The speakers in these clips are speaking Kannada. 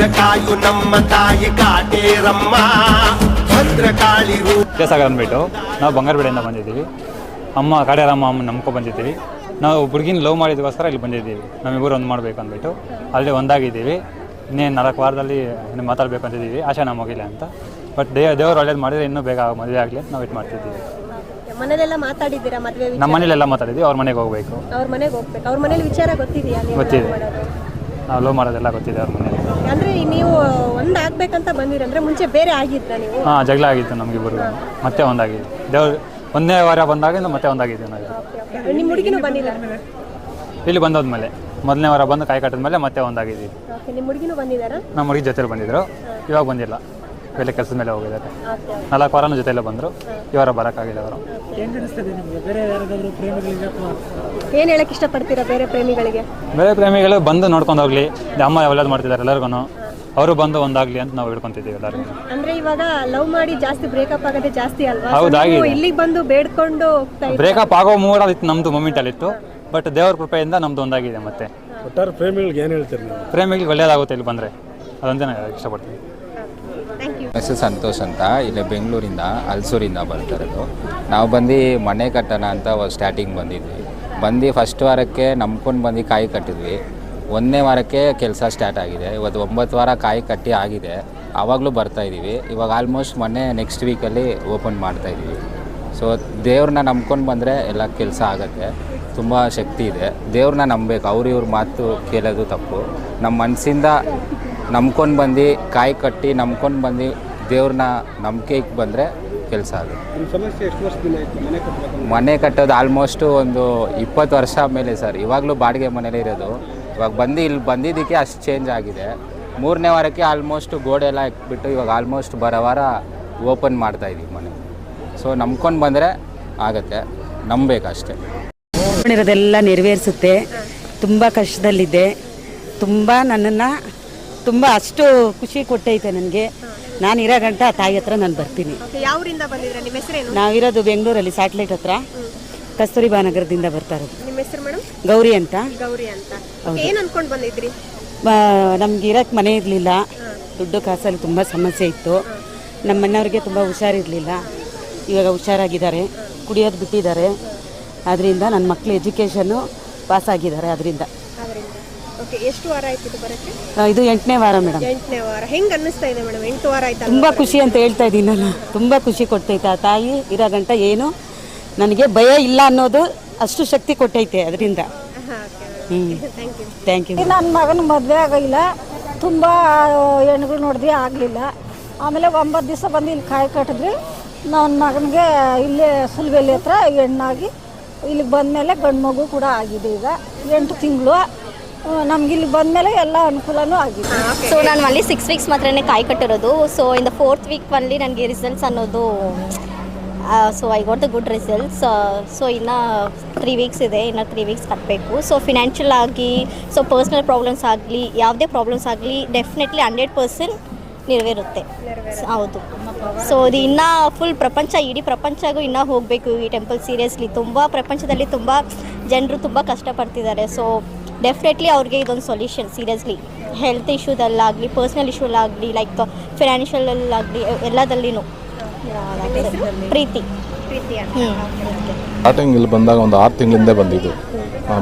ಭದ್ರಕಾಯು ನಮ್ಮ ತಾಯಿ ಕಾಟೇರಮ್ಮ. ಭದ್ರಕಾಳಿ ವಿದ್ಯಾಸಾಗರ್ ಅಂದ್ಬಿಟ್ಟು ನಾವು ಬಂಗಾರಪೇಟೆಯಿಂದ ಬಂದಿದ್ದೀವಿ. ಅಮ್ಮ ಕಾಡ್ಯಾರಮ್ಮ ಅಮ್ಮ ನಂಬ್ಕೊ ಬಂದಿದ್ದೀವಿ. ನಾವು ಹುಡುಗಿನ ಲವ್ ಮಾಡಿದಕ್ಕೋಸ್ಕರ ಇಲ್ಲಿ ಬಂದಿದ್ದೀವಿ. ನಮ್ಮಿಬ್ಬರು ಒಂದು ಮಾಡಬೇಕು ಅಂದ್ಬಿಟ್ಟು ಅಲ್ಲಿ ಒಂದಾಗಿದ್ದೀವಿ. ಇನ್ನೇನು ನಾಲ್ಕು ವಾರದಲ್ಲಿ ಇನ್ನು ಮಾತಾಡಬೇಕು ಅಂತಿದ್ದೀವಿ ಆಶಾ ನಮ್ಮ ಹೋಗಿಲ್ಲ ಅಂತ. ಬಟ್ ದೇ ದೇವ್ರು ಒಳ್ಳೇದು ಮಾಡಿದ್ರೆ ಇನ್ನೂ ಬೇಗ ಮದುವೆ ಆಗಲಿ ನಾವು ವೇಟ್ ಮಾಡ್ತಿದ್ದೀವಿ. ಮನೇಲೆಲ್ಲ ಮಾತಾಡಿದ್ದೀರಾ ಮದುವೆ ನಮ್ಮ ಮನೇಲೆಲ್ಲ ಮಾತಾಡಿದ್ವಿ ಅವ್ರ ಮನೆಗೆ ಹೋಗಬೇಕು. ಅವ್ರ ಮನೆಗೆ ಹೋಗ್ಬೇಕು. ಅವ್ರ ಮನೇಲಿ ವಿಚಾರ ಗೊತ್ತಿದೆಯಾ ನೀವು ಗೊತ್ತಿದೆ. ನಾವು ಲವ್ ಮಾಡೋದೆಲ್ಲ ಗೊತ್ತಿದೆ ಅವ್ರ ಮನೇಲಿ. ಅಂದ್ರೆ ನೀವು ಒಂದಾಗ್ಬೇಕಂತ ಬಂದಿರಂದ್ರೆ ಮುಂಚೆ ಬೇರೆ ಆಗಿದ್ದ ನೀವು? ಹಾಂ ಜಗಳ ಆಗಿತ್ತು ನಮಗೆ ಬರುವ ಮತ್ತೆ ಒಂದಾಗಿದೆ. ದೇವ್ರ ಒಂದನೇ ವಾರ ಬಂದಾಗ ಮತ್ತೆ ಒಂದಾಗಿದೆ ನಾವು. ನಿಮ್ಮ ಹುಡುಗಿನೂ ಬಂದಿಲ್ಲ? ಇಲ್ಲಿ ಬಂದೋದ್ಮೇಲೆ. ಮೊದಲನೇ ವಾರ ಬಂದು ಕಾಯಿ ಕಟ್ಟಿದ್ಮೇಲೆ ಮತ್ತೆ ಒಂದಾಗಿದೆ. ನಿಮ್ಮ ಹುಡುಗಿನೂ ಬಂದಿದ್ದಾರಾ? ನಮ್ಮ ಹುಡುಗಿ ಜೊತೆಲಿ ಬಂದಿದ್ರು. ಇವಾಗ ಬಂದಿಲ್ಲ. ಬೇರೆ ಕೆಲಸದ ಮೇಲೆ ಹೋಗಿದ್ದಾರೆ. ನಾಲ್ಕು ವಾರನೂ ಜೊತೆಲೇ ಬಂದರು. ಇವರ ಬರೋಕ್ಕಾಗಿಲ್ಲ ಅವರು. ಏನು ಹೇಳಕ್ ಇಷ್ಟಪಡ್ತೀರಾ ಬೇರೆ ಪ್ರೇಮಿಗಳಿಗೆ? ಬೇರೆ ಪ್ರೇಮಿಗಳು ಬಂದು ನೋಡ್ಕೊಂಡು ಹೋಗ್ಲಿ. ಅಮ್ಮ ಯಾವೆಲ್ಲದು ಮಾಡ್ತಿದ್ದಾರೆ ಎಲ್ಲರಿಗೂ ಅವರು ಬಂದು ಒಂದಾಗ್ಲಿ ಅಂತ ನಾವು ಹೇಳ್ಕೊಂತಿದ್ದೀವಿ ಎಲ್ಲರಿಗೂ ಅಂದ್ರೆ ಇವಾಗ ಲವ್ ಮಾಡಿ ಜಾಸ್ತಿ ಬ್ರೇಕಪ್ ಆಗೋದೇ ಜಾಸ್ತಿ ಅಲ್ವಾ? ಹೌದು, ನೀವು ಇಲ್ಲಿಗೆ ಬಂದು ಬೇಡ್ಕೊಂಡು ಹೋಗ್ತಾ ಇದ್ದೀರಾ. ಬ್ರೇಕಪ್ ಆಗೋ ಮೂಡಲ್ಲಿತ್ತು ನಮ್ಮದು ಮೂಮೆಂಟಲ್ಲಿತ್ತು ಬಟ್ ದೇವ್ರ ಕೃಪೆಯಿಂದ ನಮ್ಮದು ಒಂದಾಗಿದೆ ಮತ್ತೆ. ಒಟ್ಟಾರೆ ಪ್ರೇಮಿಗಳಿಗೆ ಏನು ಹೇಳ್ತೀರಿ ನೀವು? ಪ್ರೇಮಿಗಳಿಗೆ ಒಳ್ಳೇದಾಗುತ್ತೆ ಇಲ್ಲಿ ಬಂದರೆ. ಅದೊಂದೇ ನಾನು ಇಷ್ಟಪಡ್ತೀನಿ. ಹೆಸರು ಸಂತೋಷ್ ಅಂತ ಇಲ್ಲೇ ಬೆಂಗಳೂರಿಂದ ಹಲ್ಸೂರಿಂದ ಬರ್ತಾ ನಾವು ಬಂದು ಮನೆ ಕಟ್ಟೋಣ ಅಂತ ಸ್ಟಾರ್ಟಿಂಗ್ ಬಂದಿದ್ವಿ. ಬಂದು ಫಸ್ಟ್ ವಾರಕ್ಕೆ ನಂಬ್ಕೊಂಡು ಬಂದು ಕಾಯಿ ಕಟ್ಟಿದ್ವಿ. ಒಂದನೇ ವಾರಕ್ಕೆ ಕೆಲಸ ಸ್ಟಾರ್ಟ್ ಆಗಿದೆ. ಇವತ್ತು ಒಂಬತ್ತು ವಾರ ಕಾಯಿ ಕಟ್ಟಿ ಆಗಿದೆ. ಆವಾಗಲೂ ಬರ್ತಾ ಇದ್ದೀವಿ ಇವಾಗ ಆಲ್ಮೋಸ್ಟ್ ಮೊನ್ನೆ ನೆಕ್ಸ್ಟ್ ವೀಕಲ್ಲಿ ಓಪನ್ ಮಾಡ್ತಾ ಇದ್ದೀವಿ ಸೊ ದೇವ್ರನ್ನ ನಂಬ್ಕೊಂಡು ಬಂದರೆ ಎಲ್ಲ ಕೆಲಸ ಆಗುತ್ತೆ. ತುಂಬ ಶಕ್ತಿ ಇದೆ. ದೇವ್ರನ್ನ ನಂಬಬೇಕು. ಅವ್ರು ಇವ್ರ ಮಾತು ಕೇಳೋದು ತಪ್ಪು. ನಮ್ಮ ಮನಸ್ಸಿಂದ ನಂಬ್ಕೊಂಡು ಬಂದು ಕಾಯಿ ಕಟ್ಟಿ ನಂಬ್ಕೊಂಡು ಬಂದು ದೇವ್ರನ್ನ ನಂಬಿಕೆಗೆ ಬಂದರೆ ಕೆಲಸ ಅದು. ನಿಮ್ಮ ಸಮಸ್ಯೆ ಎಷ್ಟು ವರ್ಷದಿಂದ ಆಯ್ತು ಮನೆ ಕಟ್ಟಬೇಕು ಮನೆ ಕಟ್ಟೋದು ಆಲ್ಮೋಸ್ಟು ಒಂದು ಇಪ್ಪತ್ತು ವರ್ಷ ಮೇಲೆ ಸರ್. ಇವಾಗಲೂ ಬಾಡಿಗೆ ಮನೇಲಿ ಇರೋದು. ಇವಾಗ ಬಂದು ಇಲ್ಲಿ ಬಂದಿದ್ದಕ್ಕೆ ಅಷ್ಟು ಚೇಂಜ್ ಆಗಿದೆ. ಮೂರನೇ ವಾರಕ್ಕೆ ಆಲ್ಮೋಸ್ಟ್ ಗೋಡೆ ಎಲ್ಲ ಇಟ್ಬಿಟ್ಟು ಇವಾಗ ಆಲ್ಮೋಸ್ಟ್ ಬರೋ ವಾರ ಓಪನ್ ಮಾಡ್ತಾ ಇದೀವಿ ಮನೆ. ಸೊ ನಂಬ್ಕೊಂಡು ಬಂದರೆ ಆಗುತ್ತೆ. ನಂಬಬೇಕಷ್ಟೇ ಇರೋದೆಲ್ಲ ನೆರವೇರಿಸುತ್ತೆ. ತುಂಬ ಕಷ್ಟದಲ್ಲಿದ್ದೆ ತುಂಬ ನನ್ನನ್ನು ತುಂಬ ಅಷ್ಟು ಖುಷಿ ಕೊಟ್ಟೈತೆ ನನಗೆ. ನಾನು ಇರೋ ಗಂಟ ಆ ತಾಯಿ ಹತ್ರ ನಾನು ಬರ್ತೀನಿ. ಬಂದಿದ್ರ ನಿಮ್ಮ ಹೆಸರೇನು? ನಾವಿರೋದು ಬೆಂಗಳೂರಲ್ಲಿ ಸ್ಯಾಟಲೈಟ್ ಹತ್ರ. ಕಸ್ತೂರಿ ನಗರದಿಂದ ಬರ್ತಾ ಇರೋದು. ನಿಮ್ಮ ಹೆಸರು ಮೇಡಮ್? ಗೌರಿ ಅಂತ. ಗೌರಿ ಅಂತ. ಏನ್ ಬಂದಿದ್ರಿ? ನಮ್ಗೆ ಇರೋಕ್ಕೆ ಮನೆ ಇರಲಿಲ್ಲ. ದುಡ್ಡು ಕಾಸಲ್ಲಿ ತುಂಬ ಸಮಸ್ಯೆ ಇತ್ತು. ನಮ್ಮ ಮನೆಯವ್ರಿಗೆ ತುಂಬ ಹುಷಾರಿರಲಿಲ್ಲ. ಇವಾಗ ಹುಷಾರಾಗಿದ್ದಾರೆ. ಕುಡಿಯೋದು ಬಿಟ್ಟಿದ್ದಾರೆ. ಅದರಿಂದ ನನ್ನ ಮಕ್ಕಳು ಎಜುಕೇಷನ್ನು ಪಾಸ್ ಆಗಿದ್ದಾರೆ ಅದರಿಂದ ಅದರಿಂದ ಓಕೆ ಎಷ್ಟು ವಾರ ಆಯ್ತು ಇದು ಬರಕ್ಕೆ? ಇದು ಎಂಟನೇ ವಾರ ಮೇಡಮ್. ಎಂಟನೇ ವಾರ. ಹೆಂಗ್ ಅನ್ನಿಸ್ತಾ ಇದೆ ಮೇಡಮ್? ಎಂಟು ವಾರ ಆಯ್ತಲ್ಲ ತುಂಬ ಖುಷಿ ಅಂತ ಹೇಳ್ತಾ ನಾನು. ತುಂಬ ಖುಷಿ ಕೊಡ್ತೈತೆ ಆ ತಾಯಿ ಇರೋ ಗಂಟ ಏನು? ನನಗೆ ಭಯ ಇಲ್ಲ ಅನ್ನೋದು ಅಷ್ಟು ಶಕ್ತಿ ಕೊಟ್ಟೈತೆ ಅದರಿಂದ. ಹ್ಞೂ ಥ್ಯಾಂಕ್ ಯು ನನ್ನ ಮಗನ ಮದುವೆ ಆಗಿಲ್ಲ. ತುಂಬ ಹೆಣ್ಗಳು ನೋಡಿದ್ವಿ ಆಗಲಿಲ್ಲ. ಆಮೇಲೆ ಒಂಬತ್ತು ದಿವಸ ಬಂದು ಇಲ್ಲಿ ಕಾಯಿ ಕಟ್ಟಿದ್ವಿ. ನನ್ನ ಮಗನಿಗೆ ಇಲ್ಲೇ ಸುಲ್ಬೆಲ್ಲಿ ಹತ್ರ ಹೆಣ್ಣಾಗಿ ಇಲ್ಲಿಗೆ ಬಂದಮೇಲೆ ಗಂಡು ಮಗು ಕೂಡ ಆಗಿದೆ ಈಗ. ಎಂಟು ತಿಂಗಳು. ನಮ್ಗೆ ಇಲ್ಲಿ ಬಂದಮೇಲೆ ಎಲ್ಲ ಅನುಕೂಲನೂ ಆಗಿದೆ. ಸೊ ನಾನು ಅಲ್ಲಿ ಸಿಕ್ಸ್ ವೀಕ್ಸ್ ಮಾತ್ರನೇ ಕಾಯಿ ಕಟ್ಟಿರೋದು. So in the fourth week ಅಲ್ಲಿ ನನಗೆ ರಿಸಲ್ಟ್ಸ್ ಅನ್ನೋದು so I got the good results so ಇನ್ನು ತ್ರೀ ವೀಕ್ಸ್ ಇದೆ. ಇನ್ನು ತ್ರೀ ವೀಕ್ಸ್ ಕಟ್ಟಬೇಕು ಸೊ ಫಿನಾನ್ಷಿಯಲ್ ಆಗಿ ಸೊ ಪರ್ಸ್ನಲ್ ಪ್ರಾಬ್ಲಮ್ಸ್ ಆಗಲಿ ಯಾವುದೇ ಪ್ರಾಬ್ಲಮ್ಸ್ ಆಗಲಿ ಡೆಫಿನೆಟ್ಲಿ ಹಂಡ್ರೆಡ್ ಪರ್ಸೆಂಟ್ ನೆರವೇರುತ್ತೆ. ಹೌದು. ಸೊ ಅದು ಇನ್ನೂ ಫುಲ್ ಪ್ರಪಂಚ ಇಡೀ ಪ್ರಪಂಚಗೂ ಇನ್ನೂ ಹೋಗಬೇಕು ಈ ಟೆಂಪಲ್ ಸೀರಿಯಸ್ಲಿ ತುಂಬ ಪ್ರಪಂಚದಲ್ಲಿ ತುಂಬ ಜನರು ತುಂಬ ಕಷ್ಟಪಡ್ತಿದ್ದಾರೆ. ಸೊ ಡೆಫಿನೆಟ್ಲಿ ಅವ್ರಿಗೆ ಇದೊಂದು ಸೊಲ್ಯೂಷನ್ ಸೀರಿಯಸ್ಲಿ ಹೆಲ್ತ್ ಇಶ್ಯೂದಲ್ಲಾಗಲಿ ಪರ್ಸ್ನಲ್ ಇಶ್ಯೂಲ್ಲಾಗಲಿ ಲೈಕ್ ಫಿನಾನ್ಷಿಯಲಲ್ಲಾಗಲಿ ಎಲ್ಲದಲ್ಲಿನೂ. ಪ್ರೀತಿ. ಪ್ರೀತಿ ಅಂತ. ಹ್ಞೂ ಸ್ಟಾರ್ಟಿಂಗ್ ಇಲ್ಲಿ ಬಂದಾಗ ಒಂದು ಆರು ತಿಂಗಳಿಂದ ಬಂದಿದ್ದು.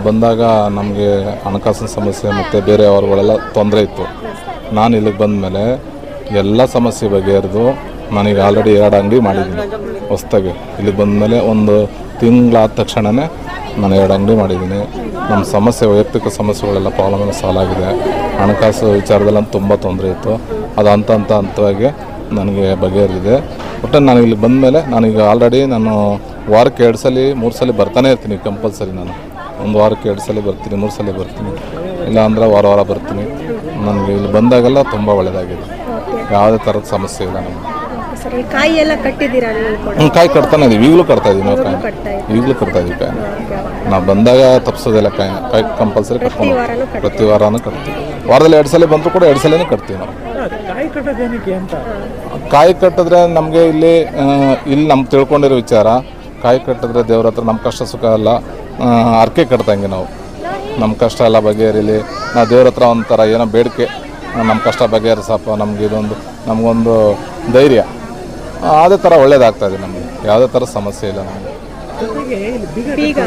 ಬಂದಾಗ ನಮಗೆ ಹಣಕಾಸಿನ ಸಮಸ್ಯೆ ಮತ್ತು ಬೇರೆ ಅವ್ರುಗಳೆಲ್ಲ ತೊಂದರೆ ಇತ್ತು. ನಾನು ಇಲ್ಲಿಗೆ ಬಂದ ಮೇಲೆ ಎಲ್ಲ ಸಮಸ್ಯೆ ಬಗೆಹರಿದು ನಾನೀಗ ಆಲ್ರೆಡಿ ಎರಡು ಅಂಗಡಿ ಮಾಡಿದ್ದೀನಿ ಹೊಸ್ದಾಗಿ. ಇಲ್ಲಿಗೆ ಬಂದಮೇಲೆ ಒಂದು ತಿಂಗಳಾದ ತಕ್ಷಣವೇ ನಾನು ಎರಡು ಅಂಗಡಿ ಮಾಡಿದ್ದೀನಿ. ನಮ್ಮ ಸಮಸ್ಯೆ, ವೈಯಕ್ತಿಕ ಸಮಸ್ಯೆಗಳೆಲ್ಲ ಪ್ರಾಬ್ಲಮ್ ಸಾಲಾಗಿದೆ. ಹಣಕಾಸು ವಿಚಾರದಲ್ಲಿ ತುಂಬ ತೊಂದರೆ ಇತ್ತು. ಅದು ಹಂತ ಹಂತ ಹಂತವಾಗಿ ನನಗೆ ಬಗೆಹರಿದಿದೆ. ಒಟ್ಟು ನಾನು ಇಲ್ಲಿ ಬಂದಮೇಲೆ ನಾನೀಗ ಆಲ್ರೆಡಿ ನಾನು ವಾರಕ್ಕೆ ಎರಡು ಸಲ, ಮೂರು ಸಲ ಬರ್ತಾನೆ ಇರ್ತೀನಿ ಕಂಪಲ್ಸರಿ ನಾನು. ಒಂದು ವಾರಕ್ಕೆ ಎರಡು ಸಲ ಬರ್ತೀನಿ, ಮೂರು ಸಲ ಬರ್ತೀನಿ. ಇಲ್ಲ ಅಂದ್ರೆ ವಾರ ವಾರ ಬರ್ತೀನಿ. ನನಗೆ ಇಲ್ಲಿ ಬಂದಾಗೆಲ್ಲ ತುಂಬ ಒಳ್ಳೆಯದಾಗಿದೆ ಯಾವುದೇ ಥರದ ಸಮಸ್ಯೆ ಇಲ್ಲ ನನಗೆ ಸರಿ ಕಾಯಿ ಎಲ್ಲ ಕಟ್ಟಿದ್ದೀರಾ ನೀವು ಕೂಡ? ಹ್ಮ್, ಕಾಯಿ ಕಟ್ತಾನೆ ಇದೀವಿ. ಈಗಲೂ ಕಟ್ತಾ ಇದೀವಿ ನಾವು ಕಾಯಿ. ಕಟ್ತಾ ಈಗಲೂ ಕಟ್ತಾ ಇದೀವಿ ಕಾಯಿ. ನಾವು ಬಂದಾಗ ತಪ್ಸೋದಿಲ್ಲ ಕಾಯಿ. ಕಾಯಿ ಕಂಪಲ್ಸರಿ ಕಟ್ಕೊಂಡು ವಾರನೂ. ಪ್ರತಿ ವಾರನೂ ಕಟ್ತೀವಿ. ವಾರದಲ್ಲಿ ಎರಡು ಸಲ ಬಂದರೂ ಕೂಡ ಎರಡು ಸಲನೂ ಕಟ್ತೀವಿ ನಾವು. ಕಾಯಿ ಕಟ್ಟೋದೇನಕ್ಕೆ ಅಂತ? ಕಾಯಿ ಕಟ್ಟಿದ್ರೆ ನಮಗೆ ಇಲ್ಲಿ ಆ, ಇಲ್ಲಿ ನಮ್ಗೆ ತಿಳ್ಕೊಂಡಿರೋ ವಿಚಾರ. ಕಾಯಿ ಕಟ್ಟಿದ್ರೆ ದೇವ್ರ ಹತ್ರ ನಮ್ಮ ಕಷ್ಟ ಸುಖ ಅಲ್ಲ. ಅರ್ಕೆ ಕಟ್ದಂಗೆ ನಾವು. ನಮ್ಮ ಕಷ್ಟ ಎಲ್ಲ ಬಗೆಹರಿಲಿ. ನಾವು ದೇವ್ರ ಹತ್ರ ಒಂಥರ ಏನೋ ಬೇಡಿಕೆ. ನಮ್ಮ ಕಷ್ಟ ಬಗೆಹರಿಸಪ್ಪ. ನಮ್ಗೆ ಇದೊಂದು ನಮಗೊಂದು ಧೈರ್ಯ. ಅದೇ ಥರ ಒಳ್ಳೇದಾಗ್ತಾ ಇದೆ ನಮಗೆ. ಯಾವುದೇ ಥರ ಸಮಸ್ಯೆ ಇಲ್ಲ ನಮಗೆ. ಬೀಗ ಬೀಗ.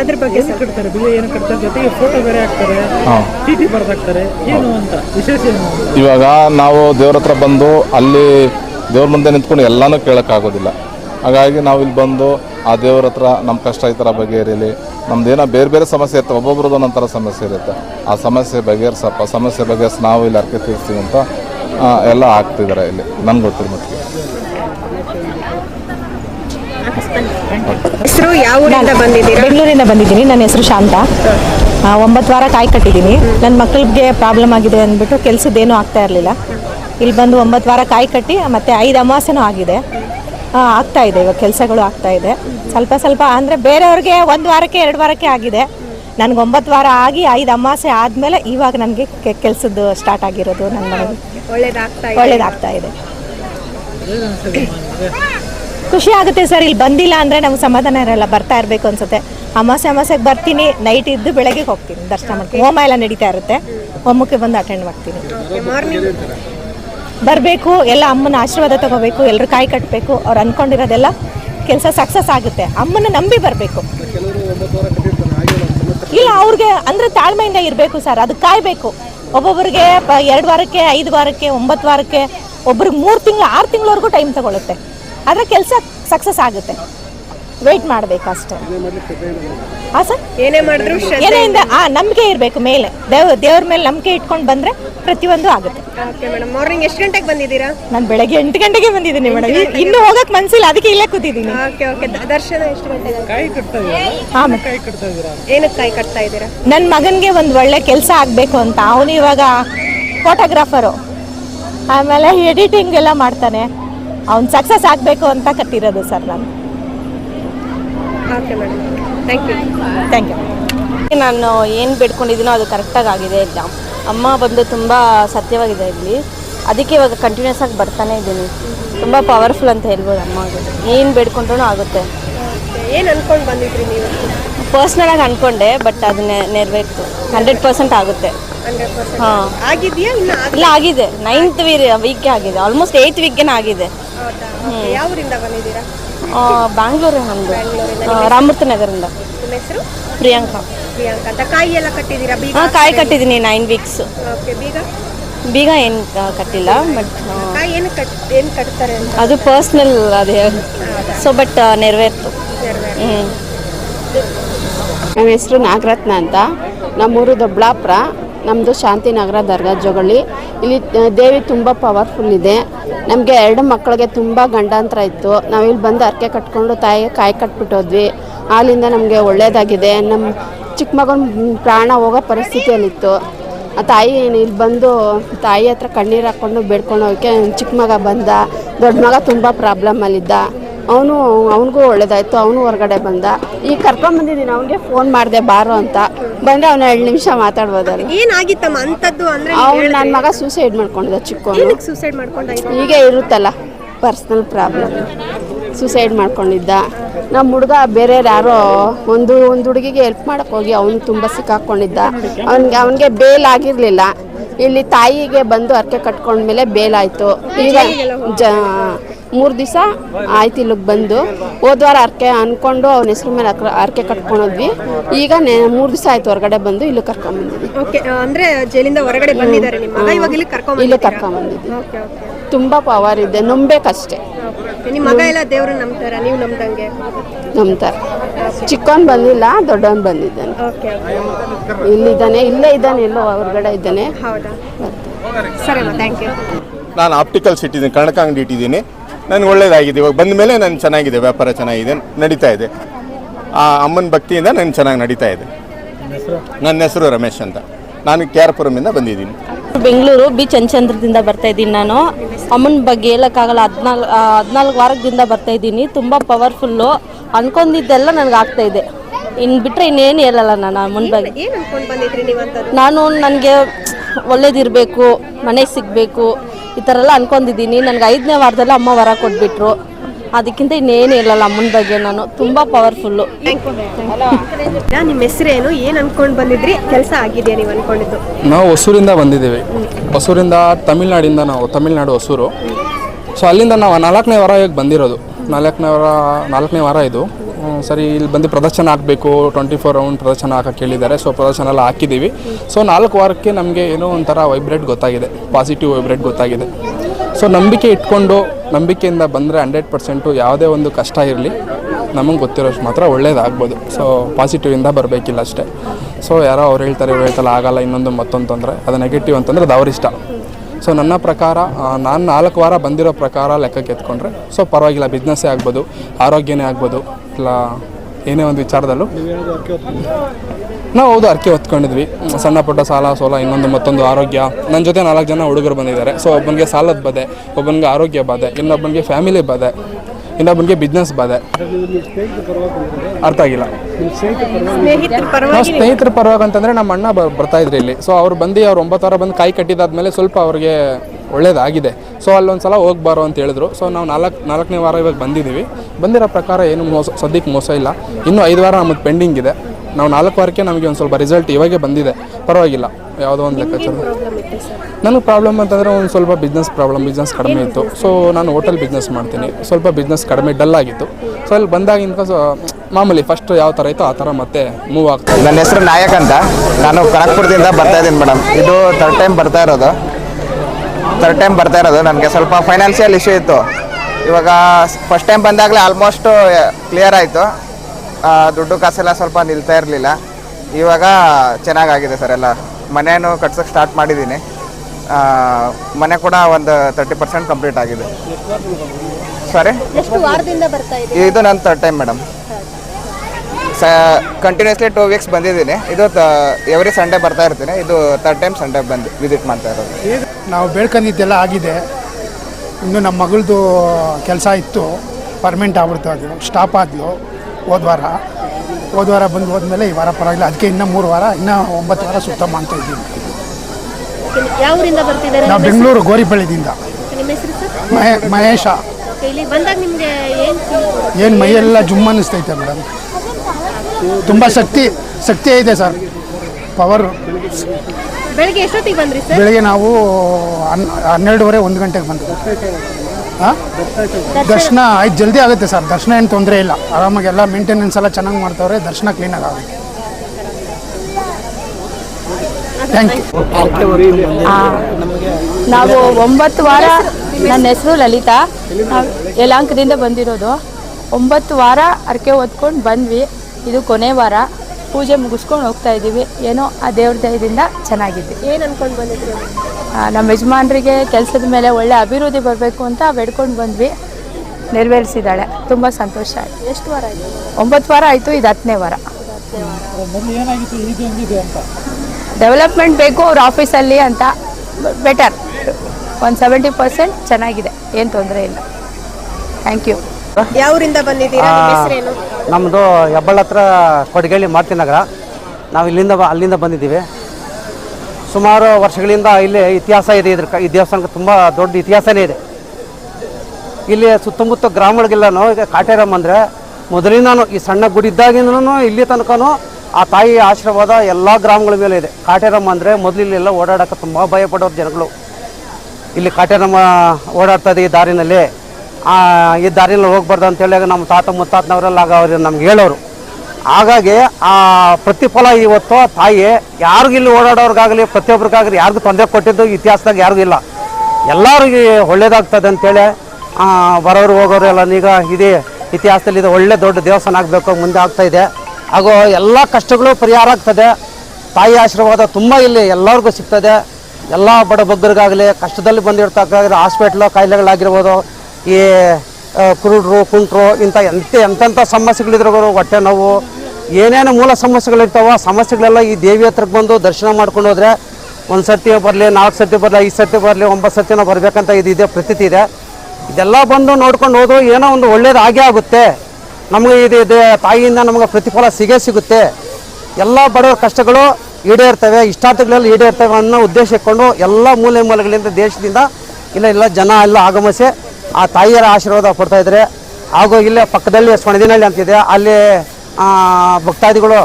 ಅದ್ರ ಬಗ್ಗೆ ಏನು ಕಟ್ತಾರೆ? ಬೀಗ ಏನು ಕಟ್ತಾರೆ. ಜೊತೆಗೆ ಫೋಟೋ ಬೇರೆ ಹಾಕ್ತಾರೆ. ಹಾಂ. ಚೀಟಿ ಬರ್ದಾಕ್ತಾರೆ. ಏನು ಅಂತ? ವಿಶೇಷ ಏನು ಇವಾಗ ನಾವು ದೇವ್ರ ಹತ್ರ ಬಂದು ಅಲ್ಲಿ ದೇವ್ರ ಮುಂದೆ ನಿಂತ್ಕೊಂಡು ಎಲ್ಲನೂ ಕೇಳೋಕ್ಕಾಗೋದಿಲ್ಲ. ಹಾಗಾಗಿ ನಾವು ಇಲ್ಲಿ ಬಂದು ಆ ದೇವ್ರ ಹತ್ರ ನಮ್ಮ ಕಷ್ಟ ಈ ಥರ ಬಗೆಹರಿಲಿ ನಮ್ದೇನೋ ಬೇರೆ ಬೇರೆ ಸಮಸ್ಯೆ ಇರುತ್ತೆ. ಒಬ್ಬೊಬ್ರದ್ದು ಒಂದೊಂಥರ ಥರ ಸಮಸ್ಯೆ ಇರುತ್ತೆ. ಆ ಸಮಸ್ಯೆ ಬಗೆಹರಿಸಪ್ಪ ಸಮಸ್ಯೆ ಬಗೆಹರಿಸಿ ನಾವು ಇಲ್ಲಿ ಅರ್ಕೆ ತೀರಿಸ್ತೀವಿ ಅಂತ ಎಲ್ಲ ಆಗ್ತಿದ್ದಾರೆ ಇಲ್ಲಿ. ನನ್ಗೆ ಗೊತ್ತಿರೋ ಮತ್ತೆ. ಹೆಸರು ಯಾವ ಊರಿಂದ ಬಂದಿದ್ದೀರಾ? ಬೆಂಗಳೂರಿಂದ ಬಂದಿದ್ದೀನಿ. ನನ್ನ ಹೆಸರು ಶಾಂತ. ಆ, ಒಂಬತ್ತು ವಾರ ಕಾಯಿ ಕಟ್ಟಿದ್ದೀನಿ. ನನ್ನ ಮಕ್ಕಳಿಗೆ ಪ್ರಾಬ್ಲಮ್ ಆಗಿದೆ ಅಂದ್ಬಿಟ್ಟು ಕೆಲಸದ್ದೇನೂ ಆಗ್ತಾ ಇರಲಿಲ್ಲ. ಇಲ್ಲಿ ಬಂದು ಒಂಬತ್ತು ವಾರ ಕಾಯಿ ಕಟ್ಟಿ ಮತ್ತು ಐದು ಅಮಾವಾಸ್ಯನೂ ಆಗಿದೆ. ಆಗ್ತಾಯಿದೆ ಆಗ್ತಾ ಇದೆ. ಇವಾಗ ಕೆಲಸಗಳು ಆಗ್ತಾ ಇದೆ. ಸ್ವಲ್ಪ ಸ್ವಲ್ಪ ಅಂದರೆ ಬೇರೆಯವ್ರಿಗೆ ಒಂದು ವಾರಕ್ಕೆ ಎರಡು ವಾರಕ್ಕೆ ಆಗಿದೆ. ನನಗೆ ಒಂಬತ್ತು ವಾರ ಆಗಿ ಐದು ಅಮಾಸೆ ಆದಮೇಲೆ ಇವಾಗ ನನಗೆ ಕೆಲಸದ್ದು ಸ್ಟಾರ್ಟ್ ಆಗಿರೋದು ನನ್ನ ಮನೆಗೆ ಒಳ್ಳೇದಾಗ್ತಾ ಇದೆ. ಖುಷಿ ಆಗುತ್ತೆ ಸರ್ ಇಲ್ಲಿ ಬಂದಿಲ್ಲ ಅಂದರೆ ನಮ್ಗೆ ಸಮಾಧಾನ ಇರಲ್ಲ ಬರ್ತಾ ಇರಬೇಕು ಅನ್ಸುತ್ತೆ. ಅಮಾಸೆ ಅಮಾಸೆಗೆ ಬರ್ತೀನಿ ನೈಟ್ ಇದ್ದು ಬೆಳಗ್ಗೆ ಹೋಗ್ತೀನಿ ದರ್ಶನ ಮಾಡ್ತೀನಿ. ಹೋಮ ಎಲ್ಲ ನಡೀತಾ ಇರುತ್ತೆ. ಹೋಮಕ್ಕೆ ಬಂದು ಅಟೆಂಡ್ ಮಾಡ್ತೀನಿ. ಬರಬೇಕು ಎಲ್ಲ ಅಮ್ಮನ ಆಶೀರ್ವಾದ ತಗೋಬೇಕು ಎಲ್ಲರೂ ಕಾಯಿ ಕಟ್ಟಬೇಕು ಅವ್ರು ಅಂದ್ಕೊಂಡಿರೋದೆಲ್ಲ ಕೆಲಸ ಸಕ್ಸಸ್ ಆಗುತ್ತೆ. ಅಮ್ಮನ ನಂಬಿ ಬರಬೇಕು. ಇಲ್ಲ, ಅವ್ರಿಗೆ ಅಂದರೆ ತಾಳ್ಮೆಯಿಂದ ಇರಬೇಕು ಸರ್, ಅದು ಕಾಯಬೇಕು. ಒಬ್ಬೊಬ್ಬರಿಗೆ ಎರಡು ವಾರಕ್ಕೆ, ಐದು ವಾರಕ್ಕೆ, ಒಂಬತ್ತು ವಾರಕ್ಕೆ ಒಬ್ಬರಿಗೆ ಮೂರು ತಿಂಗಳು, ಆರು ತಿಂಗಳವರೆಗೂ ಟೈಮ್ ತಗೊಳುತ್ತೆ. ಆದರೆ ಕೆಲಸ ಸಕ್ಸಸ್ ಆಗುತ್ತೆ. ವೆಯ್ಟ್ ಮಾಡಬೇಕು ಅಷ್ಟೇ ಹಾಂ ಸರ್? ಏನೇ ಮಾಡಿದ್ರು ಏನೆಯಿಂದ ಆ ನಂಬಿಕೆ ಇರಬೇಕು ಮೇಲೆ. ದೇವ್ ದೇವ್ರ ಮೇಲೆ ನಂಬಿಕೆ ಇಟ್ಕೊಂಡು ಬಂದರೆ ಪ್ರತಿಯೊಂದು ಆಗುತ್ತೆ. ಓಕೆ ಮೇಡಮ್ ಮಾರ್ನಿಂಗ್ ಎಷ್ಟು ಗಂಟೆಗೆ ಬಂದಿದ್ದೀರಾ? ನಾನು ಬೆಳಗ್ಗೆ ಎಂಟು ಗಂಟೆಗೆ ಬಂದಿದ್ದೀನಿ ಮೇಡಮ್. ಇನ್ನೂ ಹೋಗಕ್ಕೆ ಮನ್ಸಿಲ್ಲ ಅದಕ್ಕೆ ಇಲ್ಲೇ ಕೂತಿದ್ದೀನಿ. Okay okay. ದರ್ಶನ ಎಷ್ಟು ಗಂಟೆಗೆ ಕಾಯಿ ಕಟ್ತಾ ಇದ್ದೀರಾ? ಹಾಂ ಕಾಯಿ ಕಟ್ತಾ ಇದ್ದೀರಾ? ಏನಕ್ಕೆ ಕಾಯಿ ಕಟ್ತಾ ಇದ್ದೀರಾ? ನನ್ನ ಮಗನಿಗೆ ಒಂದು ಒಳ್ಳೆ ಕೆಲಸ ಆಗಬೇಕು ಅಂತ. ಅವನು ಇವಾಗ ಫೋಟೋಗ್ರಾಫರು ಆಮೇಲೆ ಎಡಿಟಿಂಗ್ ಎಲ್ಲ ಮಾಡ್ತಾನೆ. ಅವ್ನು ಸಕ್ಸಸ್ ಆಗಬೇಕು ಅಂತ ಕಟ್ಟಿರೋದು ಸರ್ ನಾನು okay madam thank you thank you ನಾನು ಏನು ಬೇಡ್ಕೊಂಡಿದ್ದೀನೋ ಅದು ಕರೆಕ್ಟಾಗಿ ಆಗಿದೆ ಇಲ್ಲ ಅಮ್ಮ ಬಂದು ತುಂಬ ಸತ್ಯವಾಗಿದೆ ಇಲ್ಲಿ. ಅದಕ್ಕೆ ಇವಾಗ ಕಂಟಿನ್ಯೂಸ್ ಆಗಿ ಬರ್ತಾನೆ ಇದ್ದೀನಿ. ತುಂಬ ಪವರ್ಫುಲ್ ಅಂತ ಹೇಳ್ಬೋದು ಅಮ್ಮಗೆ ಏನು ಬೇಡ್ಕೊಂಡ್ರೂ ಆಗುತ್ತೆ. ಏನು ಅನ್ಕೊಂಡು ಬಂದಿದ್ರಿ ನೀವು? ಪರ್ಸ್ನಲ್ ಆಗಿ ಅನ್ಕೊಂಡೆ ಬಟ್ ಅದನ್ನ ನೆರವೇರ್ತು. ಹಂಡ್ರೆಡ್ ಪರ್ಸೆಂಟ್ ಆಗುತ್ತೆ. ಹಾಂ. ಆಗಿದೆಯಾ ಇನ್ನು ಇಲ್ಲ ಆಗಿದೆ. ನೈನ್ತ್ ವೀಕ್ ಆಗಿದೆ. ಆಲ್ಮೋಸ್ಟ್ ಏಯ್ತ್ ವೀಕ್ಗೆನ ಆಗಿದೆ. ಹೌದಾ? Okay, ಯಾವ ಊರಿಂದ ಬಂದಿದ್ದೀರಾ? ಬ್ಯಾಂಗ್ಳೂರು ನಮ್ಮದು ರಾಮೃತ ನಗರಿಂದ. ನಿಮ್ಮ ಹೆಸರು? ಪ್ರಿಯಾಂಕಾ. ಪ್ರಿಯಾಂಕಾ ಅಂತ. ಕಾಯಿ ಎಲ್ಲ ಕಟ್ಟಿದ್ದೀರಾ? ಬೀಗ ಹಾಂ ಕಾಯಿ ಕಟ್ಟಿದ್ದೀನಿ ನೈನ್ ವೀಕ್ಸ್ ಓಕೆ ಬೀಗ? ಬೀಗ ಏನು ಕಟ್ಟಿಲ್ಲ ಬಟ್ ಕಾಯಿ ಏನು ಕಟ್ ಏನು ಕಟ್ತಾರೆ ಅಂತ? ಅದು ಪರ್ಸ್ನಲ್ ಅದೇ. ಸೊ ಬಟ್ ನೆರವೇರ್ತು. ಹ್ಞೂ ನಮ್ಮ ಹೆಸರು ನಾಗರತ್ನ ಅಂತ. ನಮ್ಮೂರು ದೊಡ್ಡಾಪುರ ನಮ್ಮದು ಶಾಂತಿನಗರ ದರ್ಗಾ ಜೊಗಳಿ ಇಲ್ಲಿ ದೇವಿ ತುಂಬ ಪವರ್ಫುಲ್ ಇದೆ. ನಮಗೆ ಎರಡು ಮಕ್ಕಳಿಗೆ ತುಂಬ ಗಂಡಾಂತರ ಇತ್ತು. ನಾವಿಲ್ಲಿ ಬಂದು ಅರ್ಕೆ ಕಟ್ಕೊಂಡು ತಾಯಿಗೆ ಕಾಯಿ ಕಟ್ಬಿಟ್ಟೋದ್ವಿ ಅಲ್ಲಿಂದ ನಮಗೆ ಒಳ್ಳೆಯದಾಗಿದೆ ನಮ್ಮ ಚಿಕ್ಕ ಮಗನ ಪ್ರಾಣ ಹೋಗೋ ಪರಿಸ್ಥಿತಿಯಲ್ಲಿತ್ತು. ಆ ತಾಯಿ ಇಲ್ಲಿ ಬಂದು ತಾಯಿ ಹತ್ರ ಕಣ್ಣೀರು ಹಾಕ್ಕೊಂಡು ಬೇಡ್ಕೊಂಡು ಹೋಗಕ್ಕೆ ಚಿಕ್ಕ ಮಗ ಬಂದ. ದೊಡ್ಡ ಮಗ ತುಂಬ ಪ್ರಾಬ್ಲಮಲ್ಲಿದ್ದ ಅವನು ಅವನಿಗೂ ಒಳ್ಳೇದಾಯ್ತು ಅವನು ಹೊರಗಡೆ ಬಂದ. ಈಗ ಕರ್ಕೊಂಬಂದಿದ್ದೀನಿ ಅವನಿಗೆ ಫೋನ್ ಮಾಡಿದೆ ಬಾರೋ ಅಂತ. ಬಂದ್ರೆ ಅವನು ಎರಡು ನಿಮಿಷ ಮಾತಾಡ್ಬೋದಲ್ಲ. ಏನಾಗಿತ್ತಮ್ಮ ಅಂಥದ್ದು ಅಂದ್ರೆ ಅವ್ನು ನನ್ನ ಮಗ ಸೂಸೈಡ್ ಮಾಡ್ಕೊಂಡಿದ್ದ ಚಿಕ್ಕವನು ಸೂಸೈಡ್ ಮಾಡ್ಕೊಂಡಾಯ್ತು ಹೀಗೆ ಇರುತ್ತಲ್ಲ ಪರ್ಸ್ನಲ್ ಪ್ರಾಬ್ಲಮ್ ಸೂಸೈಡ್ ಮಾಡ್ಕೊಂಡಿದ್ದ. ನಮ್ಮ ಹುಡುಗ ಬೇರೆ ಯಾರೋ ಒಂದು ಒಂದು ಹುಡುಗಿಗೆ ಹೆಲ್ಪ್ ಮಾಡಕ್ಕೆ ಹೋಗಿ ಅವನು ತುಂಬ ಸಿಕ್ಕಾಕ್ಕೊಂಡಿದ್ದ ಅವನಿಗೆ ಅವನಿಗೆ ಬೇಲ್ ಆಗಿರಲಿಲ್ಲ. ಇಲ್ಲಿ ತಾಯಿಗೆ ಬಂದು ಅರ್ಕೆ ಕಟ್ಕೊಂಡ್ಮೇಲೆ ಬೇಲ್ ಆಯಿತು. ಈಗ ಜ ಮೂರು ದಿವಸ ಆಯ್ತು ಇಲ್ಲಿಗೆ ಬಂದು. ಹೋದ್ವಾರ ಅರ್ಕೆ ಅನ್ಕೊಂಡು ಅವನ ಹೆಸರು ಮೇಲೆ ಅರ್ಕೆ ಕಟ್ಕೊಂಡೋದ್ವಿ. ಈಗ ನೆ ಮೂರು ದಿವಸ ಆಯ್ತು ಹೊರಗಡೆ ಬಂದು ಇಲ್ಲಿ ಕರ್ಕೊಂಬಂದಿದ್ವಿ. ಓಕೆ ಅಂದ್ರೆ ಜೈಲಿಂದ ಹೊರಗಡೆ ಬಂದಿದ್ದಾರೆ ನಿಮ್ಮ ಮಗ? ಇವಾಗ ಇಲ್ಲಿ ಕರ್ಕೊಂಡ್ ಇಲ್ಲಿ ಕರ್ಕೊಂಬಂದಿದ್ವಿ. Okay okay. ತುಂಬ ಪವರ್ ಇದೆ ನಂಬೇಕಷ್ಟೇ. ನಿಮ್ಮ ಮಗ ಎಲ್ಲ ದೇವರು ನಂಬ್ತಾರ? ನೀವು ನಂಬ್ದಂಗೆ? ನಂಬ್ತಾರೆ. ಚಿಕ್ಕವನ್ ಬಂದಿಲ್ಲ ದೊಡ್ಡವನ್ ಬಂದಿದ್ದಾನೆ. ಇಲ್ಲಿದ್ದಾನೆ ಇಲ್ಲೇ ಇದ್ದಾನೆ ಎಲ್ಲೋ ಹೊರಗಡೆ ಇದ್ದಾನೆ. ಹೌದಾ? ಸರಿ ಥ್ಯಾಂಕ್ ಯು ನಾನು ಆಪ್ಟಿಕಲ್ಸ್ ಇಟ್ಟಿದ್ದೀನಿ ಕಣಕ ಅಂಗಡಿ ಇಟ್ಟಿದ್ದೀನಿ. ನನಗೆ ಒಳ್ಳೇದಾಗಿದೆ. ಇವಾಗ ಬಂದ ಮೇಲೆ ನಾನು ಚೆನ್ನಾಗಿದೆ ವ್ಯಾಪಾರ ಚೆನ್ನಾಗಿದೆ ನಡೀತಾ ಇದೆ. ಆ ಅಮ್ಮನ ಭಕ್ತಿಯಿಂದ ನಾನು ಚೆನ್ನಾಗಿ ನಡೀತಾ ಇದೆ. ನನ್ನ ಹೆಸರು? ರಮೇಶ್ ಅಂತ. ನಾನು ಕೆ ಆರ್ ಪುರಮಿಂದ ಬಂದಿದ್ದೀನಿ. ಬೆಂಗಳೂರು ಬಿ ಚಂದ್ರದಿಂದ ಬರ್ತಾ ಇದ್ದೀನಿ ನಾನು. ಅಮ್ಮನ ಬಗ್ಗೆ ಹೇಳೋಕ್ಕಾಗಲ್ಲ. ಹದಿನಾಲ್ಕು ಹದಿನಾಲ್ಕು ವಾರದಿಂದ ಬರ್ತಾ ಇದ್ದೀನಿ. ತುಂಬ ಪವರ್ಫುಲ್ಲು. ಅನ್ಕೊಂಡಿದ್ದೆಲ್ಲ ನನಗೆ ಆಗ್ತಾ ಇದೆ. ಇನ್ನು ಬಿಟ್ಟರೆ ಇನ್ನೇನು ಹೇಳಲ್ಲ ನಾನು ಅಮ್ಮನ ಬಗ್ಗೆ. ಏನ್ ಅನ್ಕೊಂಡ್ ಬಂದಿದ್ರಿ ನೀವು ಅಂತದ್ದು? ನಾನು ನನಗೆ ಒಳ್ಳೇದಿರಬೇಕು ಮನೆಗೆ ಸಿಗಬೇಕು ಈ ಥರ ಎಲ್ಲ ಅನ್ಕೊಂಡಿದ್ದೀನಿ. ನನಗೆ ಐದನೇ ವಾರದಲ್ಲಿ ಅಮ್ಮ ವರ ಕೊಟ್ಬಿಟ್ರು. ಅದಕ್ಕಿಂತ ಇನ್ನೇನು ಹೇಳಲ್ಲ ಅಮ್ಮನ ಬಗ್ಗೆ ನಾನು. ತುಂಬ ಪವರ್ಫುಲ್ಲು ನಿಮ್ಮ ಹೆಸರೇನು ಏನು? ಅನ್ಕೊಂಡು ಬಂದಿದ್ರಿ? ಕೆಲಸ ಆಗಿದೆಯಾ ನೀವು ಅನ್ಕೊಂಡಿದ್ದು? ನಾವು ಹೊಸೂರಿಂದ ಬಂದಿದ್ದೀವಿ. ಹೊಸೂರಿಂದ ತಮಿಳ್ನಾಡಿಂದ ನಾವು ತಮಿಳ್ನಾಡು ಹೊಸೂರು. ಸೊ ಅಲ್ಲಿಂದ ನಾವು ನಾಲ್ಕನೇ ವಾರ ಈಗ ಬಂದಿರೋದು? ನಾಲ್ಕನೇ ವಾರ ನಾಲ್ಕನೇ ವಾರ ಇದು. ಸರಿ, ಇಲ್ಲಿ ಬಂದು ಪ್ರದರ್ಶನ ಹಾಕಬೇಕು ಟ್ವೆಂಟಿ ಫೋರ್ ರೌಂಡ್ ಪ್ರದರ್ಶನ ಹಾಕಕ್ಕೆ ಕೇಳಿದ್ದಾರೆ. ಸೊ ಪ್ರದರ್ಶನ ಎಲ್ಲ ಹಾಕಿದ್ದೀವಿ. ಸೊ ನಾಲ್ಕು ವಾರಕ್ಕೆ ನಮಗೆ ಏನೋ ಒಂಥರ ವೈಬ್ರೇಟ್ ಗೊತ್ತಾಗಿದೆ. ಪಾಸಿಟಿವ್ ವೈಬ್ರೇಟ್ ಗೊತ್ತಾಗಿದೆ. ಸೊ ನಂಬಿಕೆ ಇಟ್ಕೊಂಡು, ನಂಬಿಕೆಯಿಂದ ಬಂದರೆ ಹಂಡ್ರೆಡ್ ಪರ್ಸೆಂಟು ಯಾವುದೇ ಒಂದು ಕಷ್ಟ ಇರಲಿ. ನಮಗೆ ಗೊತ್ತಿರೋಷ್ಟು ಮಾತ್ರ ಒಳ್ಳೇದಾಗ್ಬೋದು. ಸೊ ಪಾಸಿಟಿವಿಂದ ಬರಬೇಕಿಲ್ಲ ಅಷ್ಟೇ. ಸೊ ಯಾರೋ ಅವ್ರು ಹೇಳ್ತಾರೆ, ಇವ್ರು ಹೇಳ್ತಾರೆ, ಆಗಲ್ಲ, ಇನ್ನೊಂದು ಮತ್ತೊಂದು ತೊಂದರೆ. ಅದು ನೆಗೆಟಿವ್ ಅಂತಂದರೆ ಅದು ಅವ್ರ ಇಷ್ಟ. ಸೊ ನನ್ನ ಪ್ರಕಾರ ನಾನು ನಾಲ್ಕು ವಾರ ಬಂದಿರೋ ಪ್ರಕಾರ ಲೆಕ್ಕಕ್ಕೆ ಎತ್ಕೊಂಡ್ರೆ ಸೊ ಪರವಾಗಿಲ್ಲ ಬಿಸ್ನೆಸ್ಸೇ ಆಗ್ಬೋದು, ಆರೋಗ್ಯನೇ ಆಗ್ಬೋದು. ಇಲ್ಲ ಏನೇ ಒಂದು ವಿಚಾರದಲ್ಲೂ. ನಾವು ಹೌದು ಅರ್ಕೆ ಹೊತ್ಕೊಂಡಿದ್ವಿ. ಸಣ್ಣ ಪುಟ್ಟ ಸಾಲ ಸೋಲ ಇನ್ನೊಂದು ಮತ್ತೊಂದು ಆರೋಗ್ಯ. ನನ್ನ ಜೊತೆ ನಾಲ್ಕು ಜನ ಹುಡುಗರು ಬಂದಿದ್ದಾರೆ. ಸೊ ಒಬ್ಬನಿಗೆ ಸಾಲದ ಬಾಧೆ ಒಬ್ಬನಿಗೆ ಆರೋಗ್ಯ ಬಾಧೆ ಇನ್ನೊಬ್ಬನಿಗೆ ಫ್ಯಾಮಿಲಿ ಬಾಧೆ ಇನ್ನೊಬ್ಬನಿಗೆ ಬಿಸ್ನೆಸ್ ಬಾಧೆ ಅರ್ಥ ಆಗಿಲ್ಲ. ಸ್ನೇಹಿತರ ನಾವು ಪರವಾಗಿ ಸ್ನೇಹಿತರ ಪರವಾಗಿ ಅಂತಂದರೆ ನಮ್ಮ ಅಣ್ಣ ಬ- ಬರ್ತಾ ಇದ್ರು ಇಲ್ಲಿ. ಸೊ ಅವ್ರು ಬಂದು ಅವ್ರು ಒಂಬತ್ತು ವಾರ ಬಂದು ಕಾಯಿ ಕಟ್ಟಿದಾದ್ಮೇಲೆ ಸ್ವಲ್ಪ ಅವ್ರಿಗೆ ಒಳ್ಳೇದಾಗಿದೆ. ಸೊ ಅಲ್ಲೊಂದು ಸಲ ಹೋಗ್ಬಾರೋ ಅಂತ ಹೇಳಿದ್ರು. ಸೊ ನಾವು ನಾಲ್ಕು ನಾಲ್ಕನೇ ವಾರ ಇವಾಗ ಬಂದಿದ್ದೀವಿ. ಬಂದಿರೋ ಪ್ರಕಾರ ಏನು ಮೋಸ ಸದ್ಯಕ್ಕೆ ಮೋಸ ಇಲ್ಲ. ಇನ್ನೂ ಐದು ವಾರ ನಮಗೆ ಪೆಂಡಿಂಗ್ ಇದೆ. ನಾವು ನಾಲ್ಕು ವಾರಕ್ಕೆ ನಮಗೆ ಒಂದು ಸ್ವಲ್ಪ ರಿಸಲ್ಟ್ ಇವಾಗೆ ಬಂದಿದೆ. ಪರವಾಗಿಲ್ಲ. ಯಾವುದೋ ಒಂದು ಲೆಕ್ಕಾಚಾರ. ನನಗೆ ಪ್ರಾಬ್ಲಮ್ ಅಂತಂದರೆ ಒಂದು ಸ್ವಲ್ಪ ಬಿಸ್ನೆಸ್ ಪ್ರಾಬ್ಲಮ್ ಬಿಸ್ನೆಸ್ ಕಡಿಮೆ ಇತ್ತು. ಸೊ ನಾನು ಹೋಟೆಲ್ ಬಿಸ್ನೆಸ್ ಮಾಡ್ತೀನಿ. ಸ್ವಲ್ಪ ಬಿಸ್ನೆಸ್ ಕಡಿಮೆ ಡಲ್ ಆಗಿತ್ತು. ಸೊ ಅಲ್ಲಿ ಬಂದಾಗಿಂದ ಸೊ ಮಾಮೂಲಿ ಫಸ್ಟ್ ಯಾವ ಥರ ಇತ್ತು ಆ ಥರ ಮತ್ತೆ ಮೂವ್ ಆಗ್ತದೆ ನನ್ನ ಹೆಸರು ನಾಯಕ್ ಅಂತ. ನಾನು ಕನಕ್ಪುರದಿಂದ ಬರ್ತಾ ಇದ್ದೀನಿ ಮೇಡಮ್ ಇದು ಥರ್ಡ್ ಟೈಮ್ ಬರ್ತಾ ಇರೋದು. ಥರ್ಡ್ ಟೈಮ್ ಬರ್ತಾ ಇರೋದು. ನನಗೆ ಸ್ವಲ್ಪ ಫೈನಾನ್ಷಿಯಲ್ ಇಶ್ಯೂ ಇತ್ತು. ಇವಾಗ ಫಸ್ಟ್ ಟೈಮ್ ಬಂದಾಗಲೇ ಆಲ್ಮೋಸ್ಟು ಕ್ಲಿಯರ್ ಆಯಿತು. ದುಡ್ಡು ಕಾಸೆಲ್ಲ ಸ್ವಲ್ಪ ನಿಲ್ತಾ ಇರಲಿಲ್ಲ. ಇವಾಗ ಚೆನ್ನಾಗಾಗಿದೆ ಸರ್ ಎಲ್ಲ. ಮನೆಯನ್ನು ಕಟ್ಸೋಕ್ಕೆ ಸ್ಟಾರ್ಟ್ ಮಾಡಿದ್ದೀನಿ. ಮನೆ ಕೂಡ ಒಂದು ತರ್ಟಿ ಪರ್ಸೆಂಟ್ ಕಂಪ್ಲೀಟ್ ಆಗಿದೆ. ಸರಿ ಇದು? ನನ್ನ ತರ್ಡ್ ಟೈಮ್ ಮೇಡಮ್ ಸ ಕಂಟಿನ್ಯೂಸ್ಲಿ ಟೂ ವೀಕ್ಸ್ ಬಂದಿದ್ದೀನಿ. ಇದು ಎವ್ರಿ ಸಂಡೇ ಬರ್ತಾ ಇರ್ತೀನಿ. ಇದು ತರ್ಡ್ ಟೈಮ್ ಸಂಡೇ ಬಂದು ವಿಸಿಟ್ ಮಾಡ್ತಾ ಇರೋದು. ನಾವು ಬೇಡ್ಕೊಂಡಿದ್ದೆಲ್ಲ ಆಗಿದೆ. ಇನ್ನು ನಮ್ಮ ಮಗಳದು ಕೆಲಸ ಇತ್ತು. ಪರ್ಮನೆಂಟ್ ಆಗ್ಬಿಡ್ತು ಅದು. ಸ್ಟಾಪ್ ಆದ್ಲು ಹೋದ ವಾರ. ಹೋದ ವಾರ ಬಂದು ಹೋದ್ಮೇಲೆ ಈ ವಾರ ಪರವಾಗಿಲ್ಲ. ಅದಕ್ಕೆ ಇನ್ನೂ ಮೂರು ವಾರ ಇನ್ನೂ ಒಂಬತ್ತು ವಾರ ಸುತ್ತ ಮಾಡ್ತಾ ಇದ್ದೀವಿ ಯಾವ ಊರಿಂದ ಬರ್ತಿದ್ದಾರೆ? ನಾವು ಬೆಂಗಳೂರು ಗೋರಿಪಳ್ಳಿದಿಂದ. ನಿಮ್ಮ ಹೆಸರು ಸರ್? ಮಹೇ ಮಹೇಶ. ಇಲ್ಲಿ ಬಂದಾಗ ನಿಮ್ಗೆ ಏನ್ ಏನು ಮೈಯೆಲ್ಲ ಜುಮ್ ಅನ್ನಿಸ್ತೈತೆ ಮೇಡಮ್. ತುಂಬ ಶಕ್ತಿ ಶಕ್ತಿ ಇದೆ ಸರ್. ಪವರ್ ಬೆಳಿಗ್ಗೆ ಎಷ್ಟೊತ್ತಿಗೆ ಬಂದ್ರಿ ಸರ್? ಬೆಳಗ್ಗೆ ನಾವು ಹನ್ ಹನ್ನೆರಡುವರೆ ಒಂದು ಗಂಟೆಗೆ ಬಂದ್ವಿ. ಹಾಂ? ದರ್ಶನ ಆಯ್ತು ಜಲ್ದಿ ಆಗುತ್ತೆ ಸರ್. ದರ್ಶನ ಏನು ತೊಂದರೆ ಇಲ್ಲ. ಆರಾಮಾಗಿ ಎಲ್ಲ ಮೇಂಟೆನೆನ್ಸ್ ಎಲ್ಲ ಚೆನ್ನಾಗಿ ಮಾಡ್ತಾವ್ರೆ ದರ್ಶನ ಕ್ಲೀನಾಗಿ ಆಗುತ್ತೆ. ಥ್ಯಾಂಕ್ ಯು ನಾವು ಒಂಬತ್ತು ವಾರ ನನ್ನ ಹೆಸರು ಲಲಿತಾ. ನಾವು ಯಲಾಂಕದಿಂದ ಬಂದಿರೋದು. ಒಂಬತ್ತು ವಾರ ಅರ್ಕೆ ಹೊತ್ಕೊಂಡು ಬಂದ್ವಿ. ಇದು ಕೊನೆ ವಾರ. ಪೂಜೆ ಮುಗಿಸ್ಕೊಂಡು ಹೋಗ್ತಾ ಇದ್ದೀವಿ. ಏನೋ ಆ ದೇವ್ರ ದಯದಿಂದ ಚೆನ್ನಾಗಿದೆ. ಏನು ಅನ್ಕೊಂಡು ಬಂದಿದ್ರಿ? ನಮ್ಮ ಯಜಮಾನ್ರಿಗೆ ಕೆಲಸದ ಮೇಲೆ ಒಳ್ಳೆ ಅಭಿವೃದ್ಧಿ ಬರಬೇಕು ಅಂತ ಬೇಡ್ಕೊಂಡು ಬಂದ್ವಿ. ನೆರವೇರಿಸಿದ್ದಾಳೆ. ತುಂಬ ಸಂತೋಷ ಆಯಿತು. ಎಷ್ಟು ವಾರ ಆಯ್ತು? ಒಂಬತ್ತು ವಾರ ಆಯಿತು ಇದು ಹತ್ತನೇ ವಾರ. ಡೆವಲಪ್ಮೆಂಟ್ ಬೇಕು ಅವ್ರ ಆಫೀಸಲ್ಲಿ ಅಂತ. ಬೆಟರ್ ಒಂದು ಸೆವೆಂಟಿ ಪರ್ಸೆಂಟ್ ಚೆನ್ನಾಗಿದೆ. ಏನು ತೊಂದರೆ ಇಲ್ಲ. ಥ್ಯಾಂಕ್ ಯು ಯಾವ ಊರಿಂದ ಬಂದಿದ್ದೀರಾ? ನಿಮ್ಮ ಹೆಸರೇನು? ನಮ್ಮದು ಹೆಬ್ಬಳ್ಳ ಹತ್ರ ಕೊಡಗೇಳಿ ಮಾರ್ತಿ ನಗರ. ನಾವು ಇಲ್ಲಿಂದ ಬ- ಅಲ್ಲಿಂದ ಬಂದಿದ್ದೀವಿ. ಸುಮಾರು ವರ್ಷಗಳಿಂದ ಇಲ್ಲಿ ಇತಿಹಾಸ ಇದೆ ಇದ್ರ ಕ- ಈ ದೇವಸ್ಥಾನಕ್ಕೆ ತುಂಬ ದೊಡ್ಡ ಇತಿಹಾಸನೇ ಇದೆ. ಇಲ್ಲಿ ಸುತ್ತಮುತ್ತ ಗ್ರಾಮಗಳಿಗೆಲ್ಲನೂ ಈಗ ಕಾಟೇರಮ್ಮ ಅಂದರೆ ಮೊದಲಿಂದನೂ ಈ ಸಣ್ಣ ಗುಡಿ ಇದ್ದಾಗಿಂದನೂ ಇಲ್ಲಿ ತನಕನೂ ಆ ತಾಯಿ ಆಶೀರ್ವಾದ ಎಲ್ಲ ಗ್ರಾಮಗಳ ಮೇಲೆ ಇದೆ. ಕಾಟೇರಮ್ಮ ಅಂದರೆ ಮೊದಲು ಇಲ್ಲೆಲ್ಲ ಓಡಾಡೋಕ್ಕೆ ತುಂಬ ಭಯಪಡೋರು ಜನಗಳು. ಇಲ್ಲಿ ಕಾಟೇರಮ್ಮ ಓಡಾಡ್ತದೆ ಈ ದಾರಿನಲ್ಲಿ. ಈ ದಾರಿಯಲ್ಲಿ ಹೋಗ್ಬಾರ್ದು ಅಂತೇಳಿ ನಮ್ಮ ತಾತ ಮುತ್ತಾತನವರೆಲ್ಲ ಆಗ ನಮ್ಗೆ ಹೇಳೋರು. ಹಾಗಾಗಿ ಆ ಪ್ರತಿಫಲ ಇವತ್ತು ತಾಯಿ ಯಾರಿಗೂ ಇಲ್ಲಿ ಓಡಾಡೋರ್ಗಾಗಲಿ, ಪ್ರತಿಯೊಬ್ರಿಗಾಗಲಿ ಯಾರಿಗೂ ತೊಂದರೆ ಕೊಟ್ಟಿದ್ದು ಇತಿಹಾಸದಾಗ ಯಾರಿಗೂ ಇಲ್ಲ. ಎಲ್ಲರಿಗೆ ಒಳ್ಳೇದಾಗ್ತದೆ ಅಂತೇಳಿ ಬರೋರು ಹೋಗೋರು ಎಲ್ಲ ಈಗ ಇದೇ ಇತಿಹಾಸದಲ್ಲಿ ಇದು ಒಳ್ಳೆ ದೊಡ್ಡ ದೇವಸ್ಥಾನ ಆಗಬೇಕು, ಮುಂದೆ ಆಗ್ತಾ ಇದೆ. ಹಾಗೂ ಎಲ್ಲ ಕಷ್ಟಗಳು ಪರಿಹಾರ ಆಗ್ತದೆ. ತಾಯಿ ಆಶೀರ್ವಾದ ತುಂಬ ಇಲ್ಲಿ ಎಲ್ಲರಿಗೂ ಸಿಗ್ತದೆ. ಎಲ್ಲ ಬಡ ಬಗ್ಗರಿಗಾಗಲಿ, ಕಷ್ಟದಲ್ಲಿ ಬಂದಿರ್ತಕ್ಕಾಗಿರೋ ಹಾಸ್ಪಿಟ್ಲು, ಕಾಯಿಲೆಗಳಾಗಿರ್ಬೋದು ಈ ಕುರುಡ್ರು, ಕುಂಟ್ರು, ಇಂಥ ಎಂಥ ಎಂತೆಂಥ ಸಮಸ್ಯೆಗಳಿದ್ರು ಹೊಟ್ಟೆ ನೋವು. ಏನೇನು ಮೂಲ ಸಮಸ್ಯೆಗಳಿರ್ತಾವೋ ಸಮಸ್ಯೆಗಳೆಲ್ಲ ಈ ದೇವಿ ಹತ್ರಕ್ಕೆ ಬಂದು ದರ್ಶನ ಮಾಡ್ಕೊಂಡು ಹೋದರೆ ಒಂದು ಸರ್ತಿ ಬರಲಿ, ನಾಲ್ಕು ಸರ್ತಿ ಬರಲಿ, ಐದು ಸರ್ತಿ ಬರಲಿ, ಒಂಬತ್ತು ಸರ್ತಿನೋ ಬರಬೇಕಂತ ಇದು ಇದೆ, ಪ್ರತೀತಿ ಇದೆ. ಇದೆಲ್ಲ ಬಂದು ನೋಡ್ಕೊಂಡು ಹೋದ್ರು ಏನೋ ಒಂದು ಒಳ್ಳೇದು ಆಗೇ ಆಗುತ್ತೆ. ನಮಗೆ ಇದು ಇದೆ, ತಾಯಿಯಿಂದ ನಮಗೆ ಪ್ರತಿಫಲ ಸಿಗೇ ಸಿಗುತ್ತೆ. ಎಲ್ಲ ಬಡವರ ಕಷ್ಟಗಳು ಈಡೇರ್ತವೆ, ಇಷ್ಟಾರ್ಥಗಳೆಲ್ಲ ಈಡೇರ್ತವೆ ಅನ್ನೋ ಉದ್ದೇಶ ಇಟ್ಕೊಂಡು ಎಲ್ಲ ಮೂಲೆ ಮೂಲೆಗಳಿಂದ ದೇಶದಿಂದ ಇಲ್ಲ ಇಲ್ಲ, ಜನ ಎಲ್ಲ ಆಗಮಿಸಿ. ಆ ತಾಯಿಯರ ಆಶೀರ್ವಾದ ಕೊಡ್ತಾ ಇದ್ದಾರೆ. ಹಾಗೂ ಇಲ್ಲೇ ಪಕ್ಕದಲ್ಲಿ ಸ್ವಣದಿನಲ್ಲಿ ಅಂತಿದೆ ಅಲ್ಲಿ ಭಕ್ತಾದಿಗಳು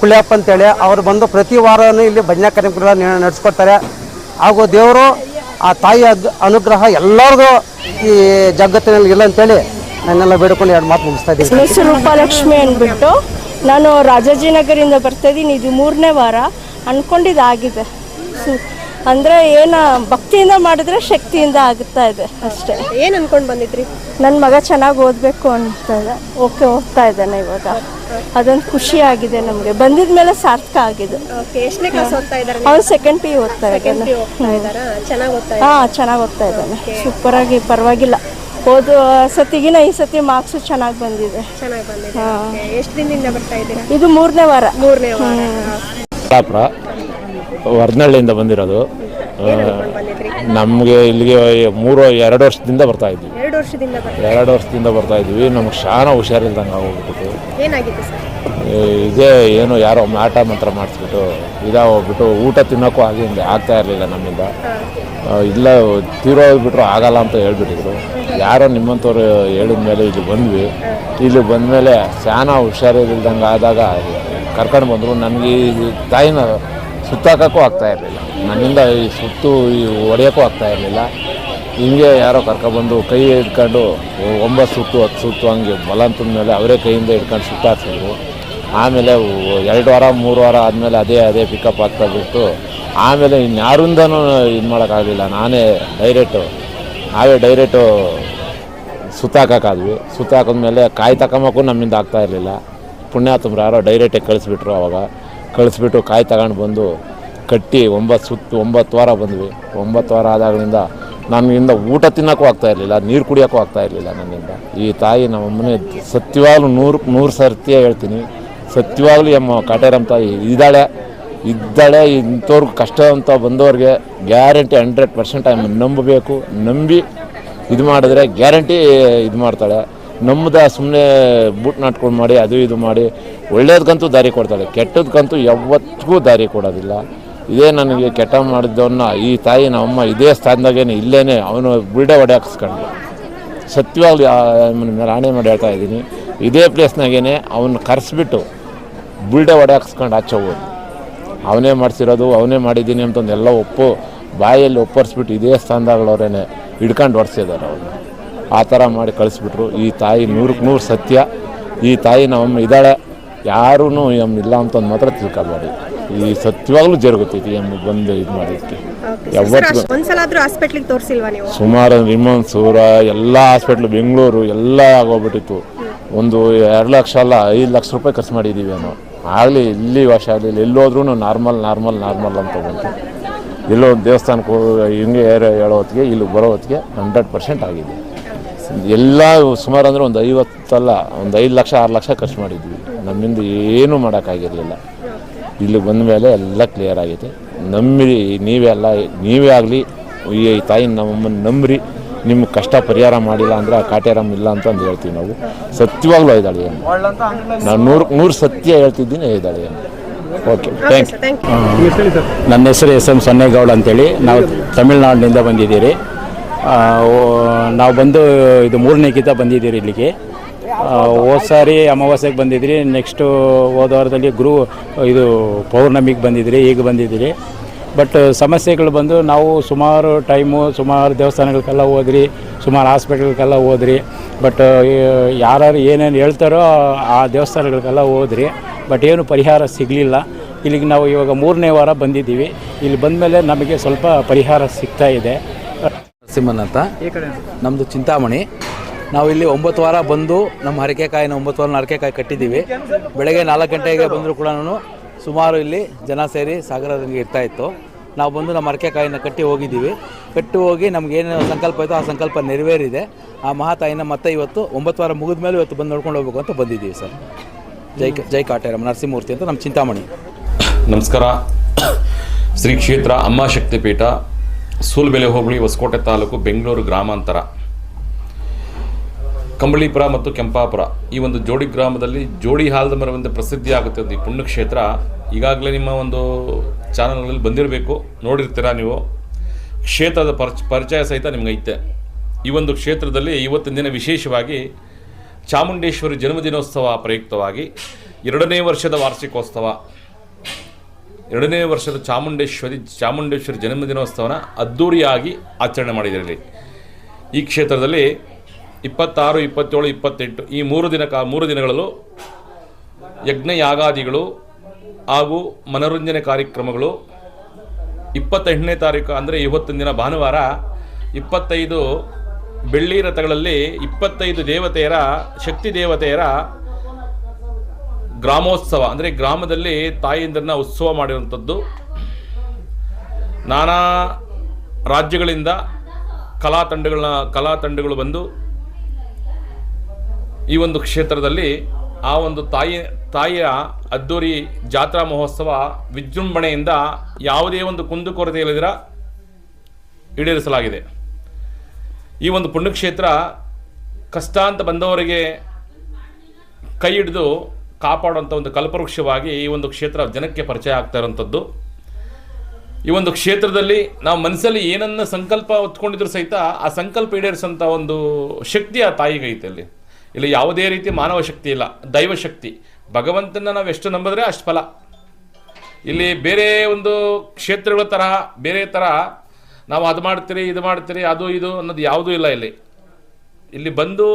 ಕುಳ್ಯಪ್ಪ ಅಂತೇಳಿ ಅವರು ಬಂದು ಪ್ರತಿ ವಾರವೂ ಇಲ್ಲಿ ಭಜನಾ ಕಾರ್ಯಕ್ರಮ ನಡೆಸ್ಕೊಡ್ತಾರೆ. ಹಾಗೂ ದೇವರು ಆ ತಾಯಿಯ ಅನುಗ್ರಹ ಎಲ್ಲರಿಗೂ ಈ ಜಗತ್ತಿನಲ್ಲಿ ಇಲ್ಲ ಅಂತೇಳಿ ನನ್ನೆಲ್ಲ ಬೇಡ್ಕೊಂಡು ಎರಡು ಮಾತು ಮುಗಿಸ್ತಾ ಇದ್ದೀನಿ. ರೂಪಾಲಕ್ಷ್ಮಿ ಅಂದ್ಬಿಟ್ಟು, ನಾನು ರಾಜಾಜಿನಗರಿಂದ ಬರ್ತಾ ಇದ್ದೀನಿ. ಇದು ಮೂರನೇ ವಾರ. ಅನ್ಕೊಂಡಿದ್ದಾಗಿದೆ. ಸು ಅಂದರೆ ಏನು ಭಕ್ತಿಯಿಂದ ಮಾಡಿದ್ರೆ ಶಕ್ತಿಯಿಂದ ಆಗುತ್ತಾ ಇದೆ ಅಷ್ಟೇ. ಏನು ಅನ್ಕೊಂಡು ಬಂದಿದ್ರಿ? ನನ್ನ ಮಗ ಚೆನ್ನಾಗಿ ಓದಬೇಕು ಅಂತ ಓಕೆ ಓದ್ತಾ ಇದ್ದಾನೆ ಇವಾಗ. ಅದೊಂದು ಖುಷಿ ಆಗಿದೆ ನಮಗೆ. ಬಂದಿದ ಮೇಲೆ ಸಾರ್ಥಕ ಆಗಿದೆ. ಓಕೆ ಎಷ್ಟನೇ ಕ್ಲಾಸ್ ಓದ್ತಾ ಇದ್ದಾರೆ ಅವ್ನು ಸೆಕೆಂಡ್ ಪಿ ಓದ್ತಾ ಇದ್ದಾನೆ. ಚೆನ್ನಾಗಿ ಓದ್ತಾ ಹಾಂ ಚೆನ್ನಾಗಿ ಓದ್ತಾ ಇದ್ದಾನೆ. ಸೂಪರಾಗಿ ಪರವಾಗಿಲ್ಲ. ಓದು ಸತಿಗಿನ ಈ ಸತಿ ಮಾರ್ಕ್ಸು ಚೆನ್ನಾಗಿ ಬಂದಿದೆ. ಚೆನ್ನಾಗಿ ಬಂದಿದೆ. ಎಷ್ಟು ದಿನದಿಂದ ಬರ್ತಾ ಇದ್ದೀರಾ? ಇದು ಮೂರನೇ ವಾರ. ಮೂರನೇ ವಾರ. ಯಲ್ಲಾಪುರ ವರ್ನಹಳ್ಳಿಯಿಂದ ಬಂದಿರೋದು ನಮಗೆ ಇಲ್ಲಿಗೆ ಮೂರು ಎರಡು ವರ್ಷದಿಂದ ಬರ್ತಾ ಇದ್ವಿ. ಎರಡು ವರ್ಷದಿಂದ ಬರ್ತಾ ಎರಡು ವರ್ಷದಿಂದ ಬರ್ತಾ ಇದ್ವಿ. ನಮ್ಗೆ ಶಾನ ಹುಷಾರಿಲ್ದಂಗೆ ಏ, ಇದೇ ಏನು ಯಾರೋ ಮಾಟ ಮಂತ್ರ ಮಾಡಿಸ್ಬಿಟ್ಟು ಇದಾಗೋಗ್ಬಿಟ್ಟು ಊಟ ತಿನ್ನೋಕ್ಕೂ ಆಗಿಂದ ಆಗ್ತಾ ಇರಲಿಲ್ಲ ನಮ್ಮಿಂದ. ಇಲ್ಲ ತೀರೋಗ್ಬಿಟ್ರು ಆಗಲ್ಲ ಅಂತ ಹೇಳ್ಬಿಟ್ಟಿದ್ರು. ಯಾರೋ ನಿಮ್ಮಂಥವ್ರು ಹೇಳಿದ ಮೇಲೆ ಇಲ್ಲಿ ಬಂದ್ವಿ. ಇಲ್ಲಿ ಬಂದಮೇಲೆ ಶಾನ ಹುಷಾರಿಲ್ದಂಗೆ ಆದಾಗ ಕರ್ಕೊಂಡು ಬಂದರು. ನನಗೆ ಈ ತಾಯಿನ ಸುತ್ತಾಕೋಕ್ಕೂ ಆಗ್ತಾ ಇರಲಿಲ್ಲ. ನನ್ನಿಂದ ಈ ಸುತ್ತು ಈ ಹೊಡೆಯೋಕ್ಕೂ ಆಗ್ತಾ ಇರಲಿಲ್ಲ. ಹಿಂಗೆ ಯಾರೋ ಕರ್ಕೊಬಂದು ಕೈ ಹಿಡ್ಕೊಂಡು ಒಂಬತ್ತು ಸುತ್ತು, ಹತ್ತು ಸುತ್ತು ಹಂಗೆ ಬಲ ಮೇಲೆ ಅವರೇ ಕೈಯಿಂದ ಹಿಡ್ಕೊಂಡು ಸುತ್ತಾಕ್ಸಿದ್ರು ಆಮೇಲೆ ಎರಡು ವಾರ, ಮೂರು ವಾರ ಆದಮೇಲೆ ಅದೇ ಅದೇ ಪಿಕಪ್ ಆಗ್ತಾ ಬಿಟ್ಟು, ಆಮೇಲೆ ಇನ್ಯಾರಿಂದನೂ ಇದು ಮಾಡೋಕ್ಕಾಗಲಿಲ್ಲ. ನಾನೇ ಡೈರೆಕ್ಟು ನಾವೇ ಡೈರೆಕ್ಟು ಸುತ್ತಾಕಾದ್ವಿ ಸುತ್ತಾಕಿದ್ಮೇಲೆ ಕಾಯಿ ತಕಮಕ್ಕೂ ನಮ್ಮಿಂದ ಆಗ್ತಾ ಇರಲಿಲ್ಲ. ಪುಣ್ಯಾತ್ಮರು ಯಾರೋ ಡೈರೆಕ್ಟಾಗಿ ಕಳಿಸ್ಬಿಟ್ರು ಅವಾಗ. ಕಳಿಸ್ಬಿಟ್ಟು ಕಾಯಿ ತಗೊಂಡು ಬಂದು ಕಟ್ಟಿ ಒಂಬತ್ತು ಸುತ್ತು ಒಂಬತ್ತು ವಾರ ಬಂದ್ವಿ. ಒಂಬತ್ತು ವಾರ ಆದಾಗಲಿಂದ ನನ್ನಿಂದ ಊಟ ತಿನ್ನೋಕ್ಕೂ ಆಗ್ತಾ ಇರಲಿಲ್ಲ, ನೀರು ಕುಡಿಯೋಕ್ಕೂ ಆಗ್ತಾ ಇರಲಿಲ್ಲ ನನ್ನಿಂದ. ಈ ತಾಯಿ ನಮ್ಮಮ್ಮನೇ ಸತ್ಯವಾಗ್ಲೂ ನೂರು ನೂರು ಸರ್ತಿಯೇ ಹೇಳ್ತೀನಿ. ಸತ್ಯವಾಗ್ಲೂ ಎಮ್ಮ ಕಾಟೇರಮ್ಮ ತಾಯಿ ಇದ್ದಾಳೆ ಇದ್ದಾಳೆ ಇಂಥವ್ರಿಗೆ ಕಷ್ಟ ಅಂತ ಬಂದವ್ರಿಗೆ ಗ್ಯಾರಂಟಿ ಹಂಡ್ರೆಡ್ ಪರ್ಸೆಂಟ್ ಆಮೇಲೆ ನಂಬಬೇಕು. ನಂಬಿ ಇದು ಮಾಡಿದ್ರೆ ಗ್ಯಾರಂಟಿ ಇದು ಮಾಡ್ತಾಳೆ. ನಮ್ಮದ ಸುಮ್ಮನೆ ಬೂಟ್ ನಾಟ್ಕೊಂಡು ಮಾಡಿ, ಅದು ಇದು ಮಾಡಿ ಒಳ್ಳೇದಕ್ಕಂತೂ ದಾರಿ ಕೊಡ್ತಾಳೆ ಕೆಟ್ಟದಕ್ಕಂತೂ ಯಾವತ್ತಿಗೂ ದಾರಿ ಕೊಡೋದಿಲ್ಲ. ಇದೇ ನನಗೆ ಕೆಟ್ಟ ಮಾಡಿದ್ದವನ್ನ ಈ ತಾಯಿ, ನಮ್ಮಮ್ಮ ಇದೇ ಸ್ಥಾನದಾಗೇನೆ, ಇಲ್ಲೇನೆ ಅವನು ಬಿಲ್ಡೆ ಒಡೆ ಹಾಕಿಸ್ಕೊಂಡು ಸತ್ಯವಾಗಿ ರಾಣೆ ಮಾಡಿ ಹೇಳ್ತಾ ಇದ್ದೀನಿ. ಇದೇ ಪ್ಲೇಸ್ನಾಗೇನೆ ಅವನ್ನ ಕರೆಸ್ಬಿಟ್ಟು ಬುಲ್ಡೆ ಒಡೆ ಹಾಕ್ಸ್ಕೊಂಡು ಆಚೆ ಹೋಗೋದು ಅವನೇ ಮಾಡಿಸಿರೋದು, ಅವನೇ ಮಾಡಿದ್ದೀನಿ ಅಂತಂದು ಎಲ್ಲ ಒಪ್ಪು, ಬಾಯಲ್ಲಿ ಒಪ್ಪರಿಸ್ಬಿಟ್ಟು ಇದೇ ಸ್ಥಾನದಾಗಳವ್ರೇನೆ ಹಿಡ್ಕೊಂಡು ಹೊಡ್ಸಿದ್ದಾರೆ ಅವ್ರನ್ನ ಆ ಥರ ಮಾಡಿ ಕಳಿಸ್ಬಿಟ್ರು. ಈ ತಾಯಿ ನೂರಕ್ಕೆ ನೂರು ಸತ್ಯ. ಈ ತಾಯಿ ನಮ್ಮ ಇದ್ದಾಳೆ. ಯಾರೂ ಇಲ್ಲ ಅಂತಂದು ಮಾತ್ರ ತಿಳ್ಕೊಬೇಡಿ ಈ ಸತ್ಯವಾಗ್ಲೂ ಜರುಗುತ್ತೈತಿ ಎಮ್ಮ ಬಂದು ಇದು ಮಾಡೋದಕ್ಕೆ ಯಾವತ್ತಿಗೂ ತೋರಿಸಿಲ್ವಾ ನೀವು? ಸುಮಾರು ರಿಮನ್ಸೂರ ಎಲ್ಲ ಹಾಸ್ಪಿಟ್ಲು ಬೆಂಗಳೂರು ಎಲ್ಲ ಆಗೋಗ್ಬಿಟ್ಟಿತ್ತು. ಒಂದು ಎರಡು ಲಕ್ಷ ಅಲ್ಲ ಐದು ಲಕ್ಷ ರೂಪಾಯಿ ಖರ್ಚು ಮಾಡಿದ್ದೀವಿ ನಾವು. ಆಗಲಿ ಇಲ್ಲಿ ವಾಶ ಆಗಲಿಲ್ಲ ಎಲ್ಲೋದ್ರೂ ನಾರ್ಮಲ್ ನಾರ್ಮಲ್ ನಾರ್ಮಲ್ ಅಂತ ಬಂತು. ಎಲ್ಲೋ ದೇವಸ್ಥಾನಕ್ಕೆ ಹೋಗಿ ಹಿಂಗೆ ಏರೋ ಹೇಳೋ ಹೊತ್ತಿಗೆ ಇಲ್ಲಿ ಬರೋ ಹೊತ್ತಿಗೆ ಹಂಡ್ರೆಡ್ ಪರ್ಸೆಂಟ್ ಆಗಿದೆ. ಎಲ್ಲ ಸುಮಾರು ಅಂದರೆ ಒಂದು ಐವತ್ತಲ್ಲ ಒಂದು ಐದು ಲಕ್ಷ ಆರು ಲಕ್ಷ ಖರ್ಚು ಮಾಡಿದ್ವಿ. ನಮ್ಮಿಂದ ಏನೂ ಮಾಡೋಕ್ಕಾಗಿರಲಿಲ್ಲ. ಇಲ್ಲಿ ಬಂದ ಮೇಲೆ ಎಲ್ಲ ಕ್ಲಿಯರ್ ಆಗೈತೆ. ನಂಬಿರಿ ನೀವೇ ಅಲ್ಲ ನೀವೇ ಆಗಲಿ ಈ ತಾಯಿ ನಮ್ಮನ್ನು ನಂಬ್ರಿ ನಿಮ್ಗೆ ಕಷ್ಟ ಪರಿಹಾರ ಮಾಡಿಲ್ಲ ಅಂದರೆ ಆ ಕಾಟೇರಮ್ಮ ಇಲ್ಲ ಅಂತ ಅಂದು ಹೇಳ್ತೀವಿ ನಾವು. ಸತ್ಯವಾಗ್ಲೂ ಇದ್ದಾಳೆ ಏನು ನಾನು ನೂರು ನೂರು ಸತ್ಯ ಹೇಳ್ತಿದ್ದೀನಿ ಇದ್ದಾಳೆ ಏನು ಓಕೆ ಥ್ಯಾಂಕ್ ಯು ನನ್ನ ಹೆಸರು ಎಸ್ ಎಂ ಸೊನ್ನೇಗೌಡ ಅಂತೇಳಿ. ನಾವು ತಮಿಳ್ನಾಡಿನಿಂದ ಬಂದಿದ್ದೀರಿ. ನಾವು ಬಂದು ಇದು ಮೂರನೇ ಗೀತ ಬಂದಿದ್ದೀರಿ ಇಲ್ಲಿಗೆ. ಹೋದ ಸಾರಿ ಅಮಾವಾಸ್ಯೆಗೆ ಬಂದಿದ್ರಿ, ನೆಕ್ಸ್ಟು ಹೋದ ವಾರದಲ್ಲಿ ಗುರು, ಇದು ಪೌರ್ಣಮಿಗೆ ಬಂದಿದ್ರಿ ಈಗ ಬಂದಿದ್ದೀರಿ ಬಟ್ ಸಮಸ್ಯೆಗಳು ಬಂದು ನಾವು ಸುಮಾರು ಟೈಮು, ಸುಮಾರು ದೇವಸ್ಥಾನಗಳಿಗೆಲ್ಲ ಹೋದ್ರಿ, ಸುಮಾರು ಹಾಸ್ಪಿಟಲ್ಗೆಲ್ಲ ಹೋದ್ರಿ. ಬಟ್ ಯಾರು ಏನೇನು ಹೇಳ್ತಾರೋ ಆ ದೇವಸ್ಥಾನಗಳಿಗೆಲ್ಲ ಹೋದ್ರಿ. ಬಟ್ ಏನು ಪರಿಹಾರ ಸಿಗಲಿಲ್ಲ. ಇಲ್ಲಿಗೆ ನಾವು ಇವಾಗ ಮೂರನೇ ವಾರ ಬಂದಿದ್ದೀವಿ. ಇಲ್ಲಿ ಬಂದಮೇಲೆ ನಮಗೆ ಸ್ವಲ್ಪ ಪರಿಹಾರ ಸಿಗ್ತಾ ಇದೆ. ನರಸಿಂಹನ್ ಅಂತ ನಮ್ಮದು ಚಿಂತಾಮಣಿ. ನಾವು ಇಲ್ಲಿ ಒಂಬತ್ತು ವಾರ ಬಂದು ನಮ್ಮ ಹರಕೆಕಾಯಿನ ಒಂಬತ್ತು ವಾರ ಹರಕೆಕಾಯಿ ಕಟ್ಟಿದ್ದೀವಿ. ಬೆಳಗ್ಗೆ ನಾಲ್ಕು ಗಂಟೆಗೆ ಬಂದರೂ ಕೂಡ ಸುಮಾರು ಇಲ್ಲಿ ಜನ ಸೇರಿ ಸಾಗರದಂಗೆ ಇರ್ತಾ ಇತ್ತು. ನಾವು ಬಂದು ನಮ್ಮ ಹರಕೆಕಾಯಿನ ಕಟ್ಟಿ ಹೋಗಿದ್ದೀವಿ. ಕಟ್ಟಿ ಹೋಗಿ ನಮಗೇನು ಸಂಕಲ್ಪ ಇತ್ತು ಆ ಸಂಕಲ್ಪ ನೆರವೇರಿದೆ. ಆ ಮಹಾತಾಯಿನ ಮತ್ತೆ ಇವತ್ತು ಒಂಬತ್ತು ವಾರ ಮುಗಿದ ಮೇಲೆ ಇವತ್ತು ಬಂದು ನೋಡ್ಕೊಂಡು ಹೋಗ್ಬೇಕು ಅಂತ ಬಂದಿದ್ದೀವಿ ಸರ್. ಜೈ ಜೈ ಕಾಟೇರಮ್ಮ ನರಸಿಂಹಮೂರ್ತಿ ಅಂತ ನಮ್ಮ ಚಿಂತಾಮಣಿ. ನಮಸ್ಕಾರ. ಶ್ರೀ ಕ್ಷೇತ್ರ ಅಮ್ಮ ಶಕ್ತಿಪೀಠ ಸೂಲ್ಬೆಲೆ ಹೋಬಳಿ ಹೊಸಕೋಟೆ ತಾಲೂಕು ಬೆಂಗಳೂರು ಗ್ರಾಮಾಂತರ. ಕಂಬಳಿಪುರ ಮತ್ತು ಕೆಂಪಾಪುರ. ಈ ಒಂದು ಜೋಡಿ ಗ್ರಾಮದಲ್ಲಿ ಜೋಡಿ ಹಾಲದ ಮರವೆಂದು ಪ್ರಸಿದ್ಧಿ ಆಗುತ್ತದೆ ಈ ಪುಣ್ಯಕ್ಷೇತ್ರ. ಈಗಾಗಲೇ ನಿಮ್ಮ ಒಂದು ಚಾನಲ್ಗಳಲ್ಲಿ ಬಂದಿರಬೇಕು, ನೋಡಿರ್ತೀರಾ ನೀವು. ಕ್ಷೇತ್ರದ ಪರಿಚ, ಪರಿಚಯ ಸಹಿತ ನಿಮಗೈತೆ. ಈ ಒಂದು ಕ್ಷೇತ್ರದಲ್ಲಿ ಇವತ್ತಿನ ದಿನ ವಿಶೇಷವಾಗಿ ಚಾಮುಂಡೇಶ್ವರಿ ಜನ್ಮದಿನೋತ್ಸವ ಪ್ರಯುಕ್ತವಾಗಿ ಎರಡನೇ ವರ್ಷದ ವಾರ್ಷಿಕೋತ್ಸವ. ಎರಡನೇ ವರ್ಷದ ಚಾಮುಂಡೇಶ್ವರಿ ಚಾಮುಂಡೇಶ್ವರಿ ಜನ್ಮದಿನೋತ್ಸವನ ಅದ್ಧೂರಿಯಾಗಿ ಆಚರಣೆ ಮಾಡಿದರಲ್ಲಿ. ಈ ಕ್ಷೇತ್ರದಲ್ಲಿ ಇಪ್ಪತ್ತಾರು, ಇಪ್ಪತ್ತೇಳು, ಇಪ್ಪತ್ತೆಂಟು ಈ ಮೂರು ದಿನ ಕಾ, ಮೂರು ದಿನಗಳಲ್ಲೂ ಯಜ್ಞ ಯಾಗಾದಿಗಳು ಹಾಗೂ ಮನೋರಂಜನೆ ಕಾರ್ಯಕ್ರಮಗಳು ಇಪ್ಪತ್ತೆಂಟನೇ ತಾರೀಕು ಅಂದರೆ ಇವತ್ತಿನ ದಿನ ಭಾನುವಾರ ಇಪ್ಪತ್ತೈದು ಬೆಳ್ಳಿ ರಥಗಳಲ್ಲಿ ಇಪ್ಪತ್ತೈದು ದೇವತೆಯರ, ಶಕ್ತಿ ದೇವತೆಯರ ಗ್ರಾಮೋತ್ಸವ, ಅಂದರೆ ಗ್ರಾಮದಲ್ಲಿ ತಾಯಿಯಿಂದ ಉತ್ಸವ ಮಾಡಿರುವಂಥದ್ದು. ನಾನಾ ರಾಜ್ಯಗಳಿಂದ ಕಲಾ ತಂಡಗಳನ್ನ, ಕಲಾ ತಂಡಗಳು ಬಂದು ಈ ಒಂದು ಕ್ಷೇತ್ರದಲ್ಲಿ ಆ ಒಂದು ತಾಯಿ, ತಾಯಿಯ ಅದ್ದೂರಿ ಜಾತ್ರಾ ಮಹೋತ್ಸವ ವಿಜೃಂಭಣೆಯಿಂದ ಯಾವುದೇ ಒಂದು ಕುಂದುಕೊರತೆ ಇಲ್ಲದಿರ ಈಡೇರಿಸಲಾಗಿದೆ. ಈ ಒಂದು ಪುಣ್ಯಕ್ಷೇತ್ರ ಕಷ್ಟ ಅಂತ ಬಂದವರಿಗೆ ಕೈ ಹಿಡಿದು ಕಾಪಾಡುವಂಥ ಒಂದು ಕಲ್ಪವೃಕ್ಷವಾಗಿ ಈ ಒಂದು ಕ್ಷೇತ್ರ ಜನಕ್ಕೆ ಪರಿಚಯ ಆಗ್ತಾ ಇರೋಂಥದ್ದು ಈ ಒಂದು ಕ್ಷೇತ್ರದಲ್ಲಿ ನಾವು ಮನಸ್ಸಲ್ಲಿ ಏನನ್ನ ಸಂಕಲ್ಪ ಹೊತ್ಕೊಂಡಿದ್ರು ಸಹಿತ ಆ ಸಂಕಲ್ಪ ಈಡೇರಿಸೋಂಥ ಒಂದು ಶಕ್ತಿ ಆ ತಾಯಿಗೆ ಐತೆ ಅಲ್ಲಿ. ಇಲ್ಲಿ ಯಾವುದೇ ರೀತಿ ಮಾನವ ಶಕ್ತಿ ಇಲ್ಲ, ದೈವ ಶಕ್ತಿ. ಭಗವಂತನ ನಾವು ಎಷ್ಟು ನಂಬಿದ್ರೆ ಅಷ್ಟು ಫಲ. ಇಲ್ಲಿ ಬೇರೆ ಒಂದು ಕ್ಷೇತ್ರಗಳ ತರಹ, ಬೇರೆ ಥರ ನಾವು ಅದು ಮಾಡ್ತೀರಿ, ಇದು ಮಾಡ್ತೀರಿ, ಅದು ಇದು ಅನ್ನೋದು ಯಾವುದೂ ಇಲ್ಲ ಇಲ್ಲಿ. ಇಲ್ಲಿ ಬಂದು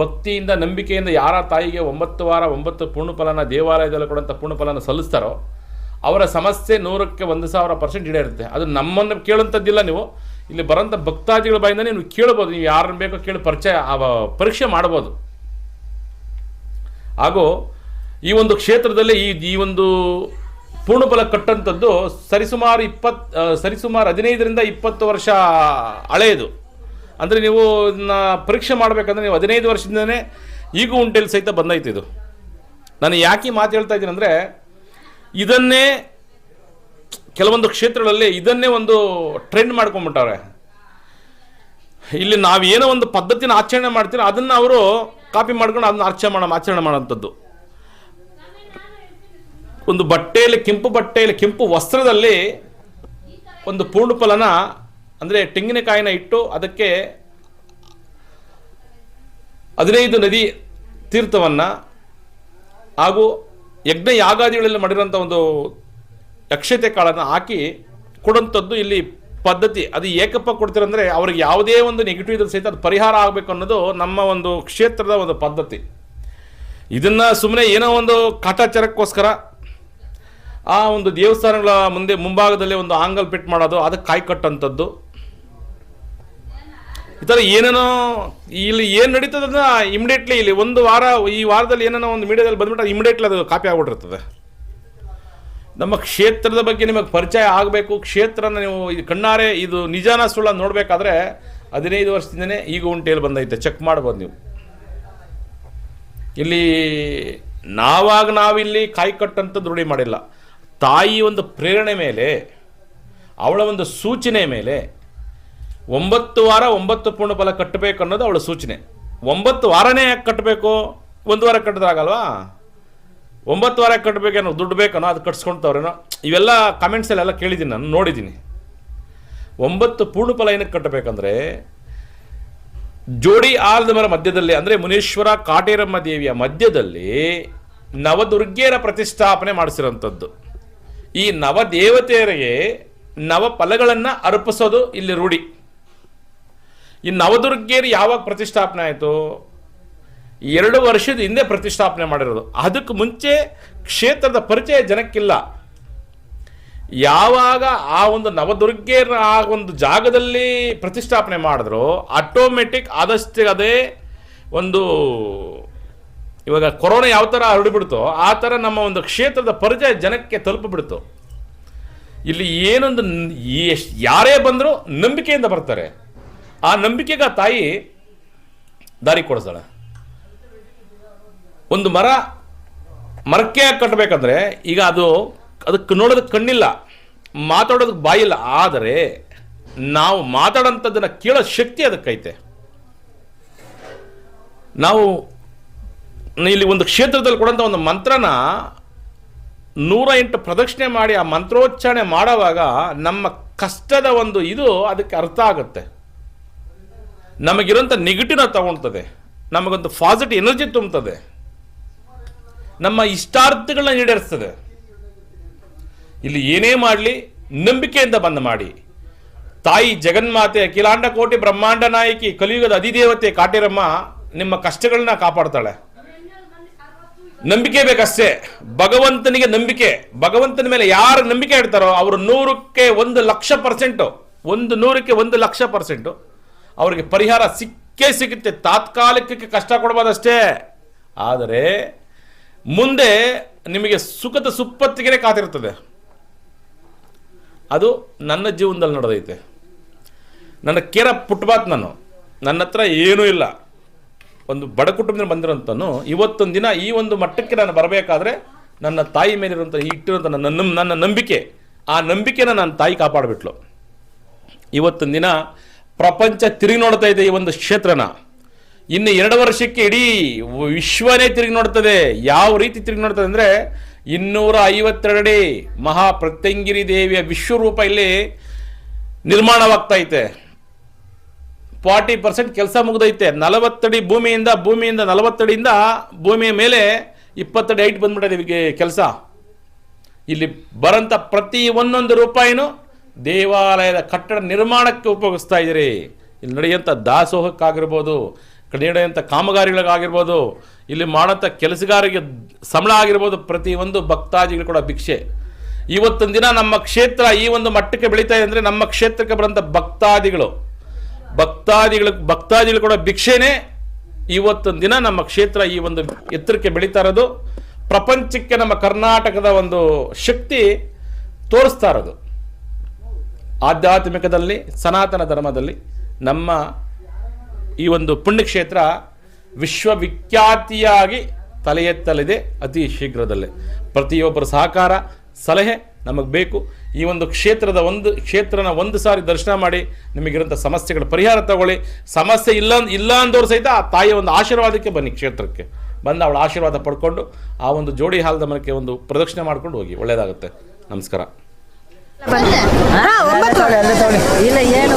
ಭಕ್ತಿಯಿಂದ, ನಂಬಿಕೆಯಿಂದ ಯಾರ ತಾಯಿಗೆ ಒಂಬತ್ತು ವಾರ, ಒಂಬತ್ತು ಪೂರ್ಣಫಲನ ದೇವಾಲಯದಲ್ಲಿ ಕೊಡುವಂಥ ಪೂರ್ಣಫಲನ ಸಲ್ಲಿಸ್ತಾರೋ, ಅವರ ಸಮಸ್ಯೆ ನೂರಕ್ಕೆ ಒಂದು ಸಾವಿರ ಪರ್ಸೆಂಟ್ ಈಡೇರುತ್ತೆ. ಅದು ನಮ್ಮನ್ನು ಕೇಳುವಂಥದ್ದಿಲ್ಲ ನೀವು. ಇಲ್ಲಿ ಬರೋಂಥ ಭಕ್ತಾದಿಗಳ ಬಾಯಿಂದ ನೀವು ಕೇಳ್ಬೋದು. ನೀವು ಯಾರನ್ನ ಬೇಕೋ ಕೇಳಿ ಪರಿಚಯ ಪರೀಕ್ಷೆ ಮಾಡ್ಬೋದು. ಹಾಗೂ ಈ ಒಂದು ಕ್ಷೇತ್ರದಲ್ಲಿ ಈ ಈ ಒಂದು ಪೂರ್ಣಫಲ ಕಟ್ಟಂಥದ್ದು ಸರಿಸುಮಾರು ಇಪ್ಪತ್ತು ಸರಿಸುಮಾರು ಹದಿನೈದರಿಂದ ಇಪ್ಪತ್ತು ವರ್ಷ ಹಳೆಯದು. ಅಂದರೆ ನೀವು ಇದನ್ನ ಪರೀಕ್ಷೆ ಮಾಡಬೇಕಂದ್ರೆ ನೀವು ಹದಿನೈದು ವರ್ಷದಿಂದನೇ ಈಗೂ ಉಂಟೆಲ್ಲಿ ಸಹಿತ ಬಂದೈತೆ ಇದು. ನಾನು ಯಾಕೆ ಮಾತು ಹೇಳ್ತಾ ಇದ್ದೀನಿ ಅಂದರೆ ಇದನ್ನೇ ಕೆಲವೊಂದು ಕ್ಷೇತ್ರಗಳಲ್ಲಿ ಇದನ್ನೇ ಒಂದು ಟ್ರೆಂಡ್ ಮಾಡ್ಕೊಂಬಿಟ್ಟವ್ರೆ. ಇಲ್ಲಿ ನಾವೇನೋ ಒಂದು ಪದ್ಧತಿನ ಆಚರಣೆ ಮಾಡ್ತೀರೋ, ಅದನ್ನು ಅವರು ಕಾಪಿ ಮಾಡ್ಕೊಂಡು ಅದನ್ನ ಆಚರಣೆ ಮಾಡೋ ಆಚರಣೆ ಮಾಡೋಂಥದ್ದು ಒಂದು ಬಟ್ಟೆಯಲ್ಲಿ, ಕೆಂಪು ಬಟ್ಟೆಯಲ್ಲಿ, ಕೆಂಪು ವಸ್ತ್ರದಲ್ಲಿ ಒಂದು ಪೂರ್ಣಫಲನ ಅಂದರೆ ತೆಂಗಿನಕಾಯಿನ ಇಟ್ಟು ಅದಕ್ಕೆ ಹದಿನೈದು ನದಿ ತೀರ್ಥವನ್ನು ಹಾಗೂ ಯಜ್ಞ ಯಾಗಾದಿಗಳಲ್ಲಿ ಮಾಡಿರೋಂಥ ಒಂದು ಅಕ್ಷತೆ ಕಾಳನ್ನು ಹಾಕಿ ಕೊಡೋಂಥದ್ದು ಇಲ್ಲಿ ಪದ್ಧತಿ. ಅದು ಏಕಪ್ಪ ಕೊಡ್ತೀರಂದರೆ ಅವ್ರಿಗೆ ಯಾವುದೇ ಒಂದು ನೆಗೆಟಿವ್ ಇದ್ರ ಸಹಿತ ಅದು ಪರಿಹಾರ ಆಗಬೇಕು ಅನ್ನೋದು ನಮ್ಮ ಒಂದು ಕ್ಷೇತ್ರದ ಒಂದು ಪದ್ಧತಿ. ಇದನ್ನು ಸುಮ್ಮನೆ ಏನೋ ಒಂದು ಕಾಟಾಚಾರಕ್ಕೋಸ್ಕರ ಆ ಒಂದು ದೇವಸ್ಥಾನಗಳ ಮುಂದೆ ಮುಂಭಾಗದಲ್ಲಿ ಒಂದು ಆಂಗಲ್ ಪಿಟ್ ಮಾಡೋದು, ಅದಕ್ಕೆ ಕಾಯಿ ಕಟ್ಟಂಥದ್ದು ಈ ಥರ ಏನೇನೋ ಇಲ್ಲಿ ಏನು ನಡೀತದನ್ನ ಇಮಿಡಿಯೇಟ್ಲಿ ಇಲ್ಲಿ ಒಂದು ವಾರ, ಈ ವಾರದಲ್ಲಿ ಏನೇನೋ ಒಂದು ಮೀಡಿಯಾದಲ್ಲಿ ಬಂದ್ಬಿಟ್ಟು ಇಮಿಡಿಯೇಟ್ಲಿ ಅದು ಕಾಪಿ ಆಗ್ಬಿಟ್ಟಿರ್ತದೆ. ನಮ್ಮ ಕ್ಷೇತ್ರದ ಬಗ್ಗೆ ನಿಮಗೆ ಪರಿಚಯ ಆಗಬೇಕು. ಕ್ಷೇತ್ರನ ನೀವು ಕಣ್ಣಾರೆ, ಇದು ನಿಜಾನ ಸುಳ್ಳ ನೋಡಬೇಕಾದ್ರೆ ಹದಿನೈದು ವರ್ಷದಿಂದನೇ ಈಗ ಉಂಟೇಲಿ ಬಂದೈತೆ. ಚೆಕ್ ಮಾಡ್ಬೋದು ನೀವು. ಇಲ್ಲಿ ನಾವಾಗ ನಾವಿಲ್ಲಿ ಕಾಯಿ ಕಟ್ಟಂತ ರೂಢಿ ಮಾಡಿಲ್ಲ. ತಾಯಿ ಒಂದು ಪ್ರೇರಣೆ ಮೇಲೆ, ಅವಳ ಒಂದು ಸೂಚನೆ ಮೇಲೆ ಒಂಬತ್ತು ವಾರ ಒಂಬತ್ತು ಪೂರ್ಣಫಲ ಕಟ್ಟಬೇಕು ಅನ್ನೋದು ಅವಳ ಸೂಚನೆ. ಒಂಬತ್ತು ವಾರನೇ ಯಾಕೆ ಕಟ್ಟಬೇಕು ಒಂದು ವಾರ ಕಟ್ಟಿದಾಗಲ್ವಾ ಒಂಬತ್ತು ವಾರ ಕಟ್ಟಬೇಕೇನೋ ದುಡ್ಡು ಬೇಕನೋ ಅದು ಕಟ್ಸ್ಕೊಳ್ತವ್ರೇನೋ ಇವೆಲ್ಲ ಕಮೆಂಟ್ಸಲ್ಲೆಲ್ಲ ಕೇಳಿದ್ದೀನಿ, ನಾನು ನೋಡಿದ್ದೀನಿ. ಒಂಬತ್ತು ಪೂರ್ಣಫಲ ಏನಕ್ಕೆ ಕಟ್ಟಬೇಕಂದ್ರೆ, ಜೋಡಿ ಆಲದ ಮರ ಮಧ್ಯದಲ್ಲಿ, ಅಂದರೆ ಮುನೇಶ್ವರ ಕಾಟೇರಮ್ಮ ದೇವಿಯ ಮಧ್ಯದಲ್ಲಿ ನವದುರ್ಗೆಯರ ಪ್ರತಿಷ್ಠಾಪನೆ ಮಾಡಿಸಿರೋಂಥದ್ದು ಈ ನವದೇವತೆಯರಿಗೆ ನವ ಫಲಗಳನ್ನು ಅರ್ಪಿಸೋದು ಇಲ್ಲಿ ರೂಢಿ. ಈ ನವದುರ್ಗೇರಿ ಯಾವಾಗ ಪ್ರತಿಷ್ಠಾಪನೆ ಆಯಿತು? ಎರಡು ವರ್ಷದ ಹಿಂದೆ ಪ್ರತಿಷ್ಠಾಪನೆ ಮಾಡಿರೋದು. ಅದಕ್ಕೆ ಮುಂಚೆ ಕ್ಷೇತ್ರದ ಪರಿಚಯ ಜನಕ್ಕಿಲ್ಲ. ಯಾವಾಗ ಆ ಒಂದು ನವದುರ್ಗೇರ ಆ ಒಂದು ಜಾಗದಲ್ಲಿ ಪ್ರತಿಷ್ಠಾಪನೆ ಮಾಡಿದ್ರು ಆಟೋಮೆಟಿಕ್ ಆದಷ್ಟು ಅದೇ ಒಂದು ಇವಾಗ ಕೊರೋನಾ ಯಾವ ಥರ ಹರಡಿಬಿಡ್ತೋ, ಆ ಥರ ನಮ್ಮ ಒಂದು ಕ್ಷೇತ್ರದ ಪರಿಚಯ ಜನಕ್ಕೆ ತಲುಪಿಬಿಡ್ತು. ಇಲ್ಲಿ ಏನೊಂದು ಯಾರೇ ಬಂದರೂ ನಂಬಿಕೆಯಿಂದ ಬರ್ತಾರೆ. ಆ ನಂಬಿಕೆಗೆ ತಾಯಿ ದಾರಿ ಕೊಡಿಸ್ತಾಳೆ ಒಂದು ಮರ ಮರಕ್ಕೆ ಕಟ್ಟಬೇಕಂದ್ರೆ ಈಗ ಅದು ಅದಕ್ಕೆ ನೋಡೋದಕ್ಕೆ ಕಣ್ಣಿಲ್ಲ, ಮಾತಾಡೋದಕ್ಕೆ ಬಾಯಿಲ್ಲ, ಆದರೆ ನಾವು ಮಾತಾಡೋಂಥದ್ದನ್ನು ಕೇಳೋ ಶಕ್ತಿ ಅದಕ್ಕೈತೆ. ನಾವು ಇಲ್ಲಿ ಒಂದು ಕ್ಷೇತ್ರದಲ್ಲಿ ಕೊಡೋಂಥ ಒಂದು ಮಂತ್ರನ ನೂರ ಎಂಟು ಪ್ರದಕ್ಷಿಣೆ ಮಾಡಿ ಆ ಮಂತ್ರೋಚ್ಚಾರಣೆ ಮಾಡೋವಾಗ ನಮ್ಮ ಕಷ್ಟದ ಒಂದು ಇದು ಅದಕ್ಕೆ ಅರ್ಥ ಆಗುತ್ತೆ. ನಮಗಿರೋಂಥ ನೆಗೆಟಿವ್ನ ತಗೊಳ್ತದೆ ನಮಗೊಂದು ಪಾಸಿಟಿವ್ ಎನರ್ಜಿ ತುಂಬುತ್ತದೆ ನಮ್ಮ ಇಷ್ಟಾರ್ಥಗಳನ್ನ ಈಡೇರಿಸ್ತದೆ. ಇಲ್ಲಿ ಏನೇ ಮಾಡಲಿ, ನಂಬಿಕೆಯಿಂದ ಬಂದು ಮಾಡಿ. ತಾಯಿ ಜಗನ್ಮಾತೆ, ಅಖಿಲಾಂಡ ಕೋಟಿ ಬ್ರಹ್ಮಾಂಡ ನಾಯಕಿ, ಕಲಿಯುಗದ ಅಧಿದೇವತೆ ಕಾಟೇರಮ್ಮ ನಿಮ್ಮ ಕಷ್ಟಗಳನ್ನ ಕಾಪಾಡ್ತಾಳೆ. ನಂಬಿಕೆ ಬೇಕಷ್ಟೇ. ಭಗವಂತನಿಗೆ ನಂಬಿಕೆ. ಭಗವಂತನ ಮೇಲೆ ಯಾರು ನಂಬಿಕೆ ಇಡ್ತಾರೋ, ಅವರು ನೂರಕ್ಕೆ ಒಂದು ಲಕ್ಷ ಪರ್ಸೆಂಟು ಒಂದು ನೂರಕ್ಕೆ ಒಂದು ಲಕ್ಷ ಪರ್ಸೆಂಟು ಅವರಿಗೆ ಪರಿಹಾರ ಸಿಕ್ಕೇ ಸಿಗುತ್ತೆ. ತಾತ್ಕಾಲಿಕಕ್ಕೆ ಕಷ್ಟ ಕೊಡ್ಬೋದಷ್ಟೇ. ಆದರೆ ಮುಂದೆ ನಿಮಗೆ ಸುಖದ ಸುಪ್ಪತ್ತಿಗೆ ಕಾತಿರ್ತದೆ ಅದು ನನ್ನ ಜೀವನದಲ್ಲಿ ನಡೆದೈತೆ. ನನ್ನ ಕೇರ ಪುಟ್ಬಾತ್ ನಾನು. ನನ್ನ ಹತ್ರ ಏನೂ ಇಲ್ಲ. ಒಂದು ಬಡ ಕುಟುಂಬದಿಂದ ಬಂದಿರೋಂಥನು ಇವತ್ತೊಂದು ದಿನ ಈ ಒಂದು ಮಟ್ಟಕ್ಕೆ ನಾನು ಬರಬೇಕಾದ್ರೆ ನನ್ನ ತಾಯಿ ಮೇಲಿರುವಂಥ ಇಟ್ಟಿರೋಂಥ ನನ್ನ ನನ್ನ ನಂಬಿಕೆ. ಆ ನಂಬಿಕೆನ ನನ್ನ ತಾಯಿ ಕಾಪಾಡಿಬಿಟ್ಲು. ಇವತ್ತೊಂದು ದಿನ ಪ್ರಪಂಚ ತಿರುಗಿ ನೋಡ್ತಾ ಇದೆ ಈ ಒಂದು ಕ್ಷೇತ್ರನ. ಇನ್ನು ಎರಡು ವರ್ಷಕ್ಕೆ ಇಡೀ ವಿಶ್ವನೇ ತಿರುಗಿ ನೋಡ್ತದೆ. ಯಾವ ರೀತಿ ತಿರುಗಿ ನೋಡ್ತದೆ ಅಂದರೆ ಇನ್ನೂರ ಐವತ್ತೆರಡೇ ಮಹಾ ಪ್ರತ್ಯಂಗಿರಿ ದೇವಿಯ ವಿಶ್ವರೂಪ ಇಲ್ಲಿ ನಿರ್ಮಾಣವಾಗ್ತಾ ಐತೆ. ಫಾರ್ಟಿ ಪರ್ಸೆಂಟ್ ಕೆಲಸ ಮುಗಿದೈತೆ. ನಲವತ್ತಡಿ ಭೂಮಿಯಿಂದ ಭೂಮಿಯಿಂದ ನಲವತ್ತಡಿಯಿಂದ ಭೂಮಿಯ ಮೇಲೆ ಇಪ್ಪತ್ತಡಿ ಐಟ್ ಬಂದ್ಬಿಟ್ಟಿದೆ ಕೆಲಸ. ಇಲ್ಲಿ ಬರಂತ ಪ್ರತಿ ಒಂದೊಂದು ರೂಪಾಯಿನೂ ದೇವಾಲಯದ ಕಟ್ಟಡ ನಿರ್ಮಾಣಕ್ಕೆ ಉಪಯೋಗಿಸ್ತಾ ಇದ್ದೀರಿ. ಇಲ್ಲಿ ನಡೆಯುವಂಥ ದಾಸೋಹಕ್ಕಾಗಿರ್ಬೋದು ನಡೆಯುವಂಥ ಕಾಮಗಾರಿಗಳಿಗಾಗಿರ್ಬೋದು, ಇಲ್ಲಿ ಮಾಡೋಂಥ ಕೆಲಸಗಾರಿಗೆ ಸಂಬಳ ಆಗಿರ್ಬೋದು, ಪ್ರತಿಯೊಂದು ಭಕ್ತಾದಿಗಳು ಕೂಡ ಭಿಕ್ಷೆ. ಇವತ್ತೊಂದು ದಿನ ನಮ್ಮ ಕ್ಷೇತ್ರ ಈ ಒಂದು ಮಟ್ಟಕ್ಕೆ ಬೆಳೀತಾ ಇದೆ ಅಂದರೆ ನಮ್ಮ ಕ್ಷೇತ್ರಕ್ಕೆ ಬರೋಂಥ ಭಕ್ತಾದಿಗಳು. ಭಕ್ತಾದಿಗಳು ಭಕ್ತಾದಿಗಳು ಕೂಡ ಭಿಕ್ಷೆನೇ ಇವತ್ತೊಂದು ದಿನ ನಮ್ಮ ಕ್ಷೇತ್ರ ಈ ಒಂದು ಎತ್ತರಕ್ಕೆ ಬೆಳೀತಾ ಇರೋದು. ಪ್ರಪಂಚಕ್ಕೆ ನಮ್ಮ ಕರ್ನಾಟಕದ ಒಂದು ಶಕ್ತಿ ತೋರಿಸ್ತಾ ಇರೋದು. ಆಧ್ಯಾತ್ಮಿಕದಲ್ಲಿ, ಸನಾತನ ಧರ್ಮದಲ್ಲಿ ನಮ್ಮ ಈ ಒಂದು ಪುಣ್ಯಕ್ಷೇತ್ರ ವಿಶ್ವವಿಖ್ಯಾತಿಯಾಗಿ ತಲೆ ಎತ್ತಲಿದೆ ಅತಿ ಶೀಘ್ರದಲ್ಲೇ. ಪ್ರತಿಯೊಬ್ಬರ ಸಹಕಾರ, ಸಲಹೆ ನಮಗೆ ಬೇಕು. ಈ ಒಂದು ಕ್ಷೇತ್ರದ ಒಂದು, ಕ್ಷೇತ್ರನ ಒಂದು ಸಾರಿ ದರ್ಶನ ಮಾಡಿ ನಿಮಗಿರುವಂಥ ಸಮಸ್ಯೆಗಳ ಪರಿಹಾರ ತಗೊಳ್ಳಿ. ಸಮಸ್ಯೆ ಇಲ್ಲ ಇಲ್ಲ ಅಂದವ್ರು ಸಹಿತ ಆ ತಾಯಿಯ ಒಂದು ಆಶೀರ್ವಾದಕ್ಕೆ ಬನ್ನಿ ಕ್ಷೇತ್ರಕ್ಕೆ. ಬಂದು ಅವಳ ಆಶೀರ್ವಾದ ಪಡ್ಕೊಂಡು ಆ ಒಂದು ಜೋಡಿ ಹಾಲದ ಮನಕ್ಕೆ ಒಂದು ಪ್ರದಕ್ಷಿಣೆ ಮಾಡ್ಕೊಂಡು ಹೋಗಿ. ಒಳ್ಳೆಯದಾಗುತ್ತೆ ನಮಸ್ಕಾರ. ಇಲ್ಲ ಏನು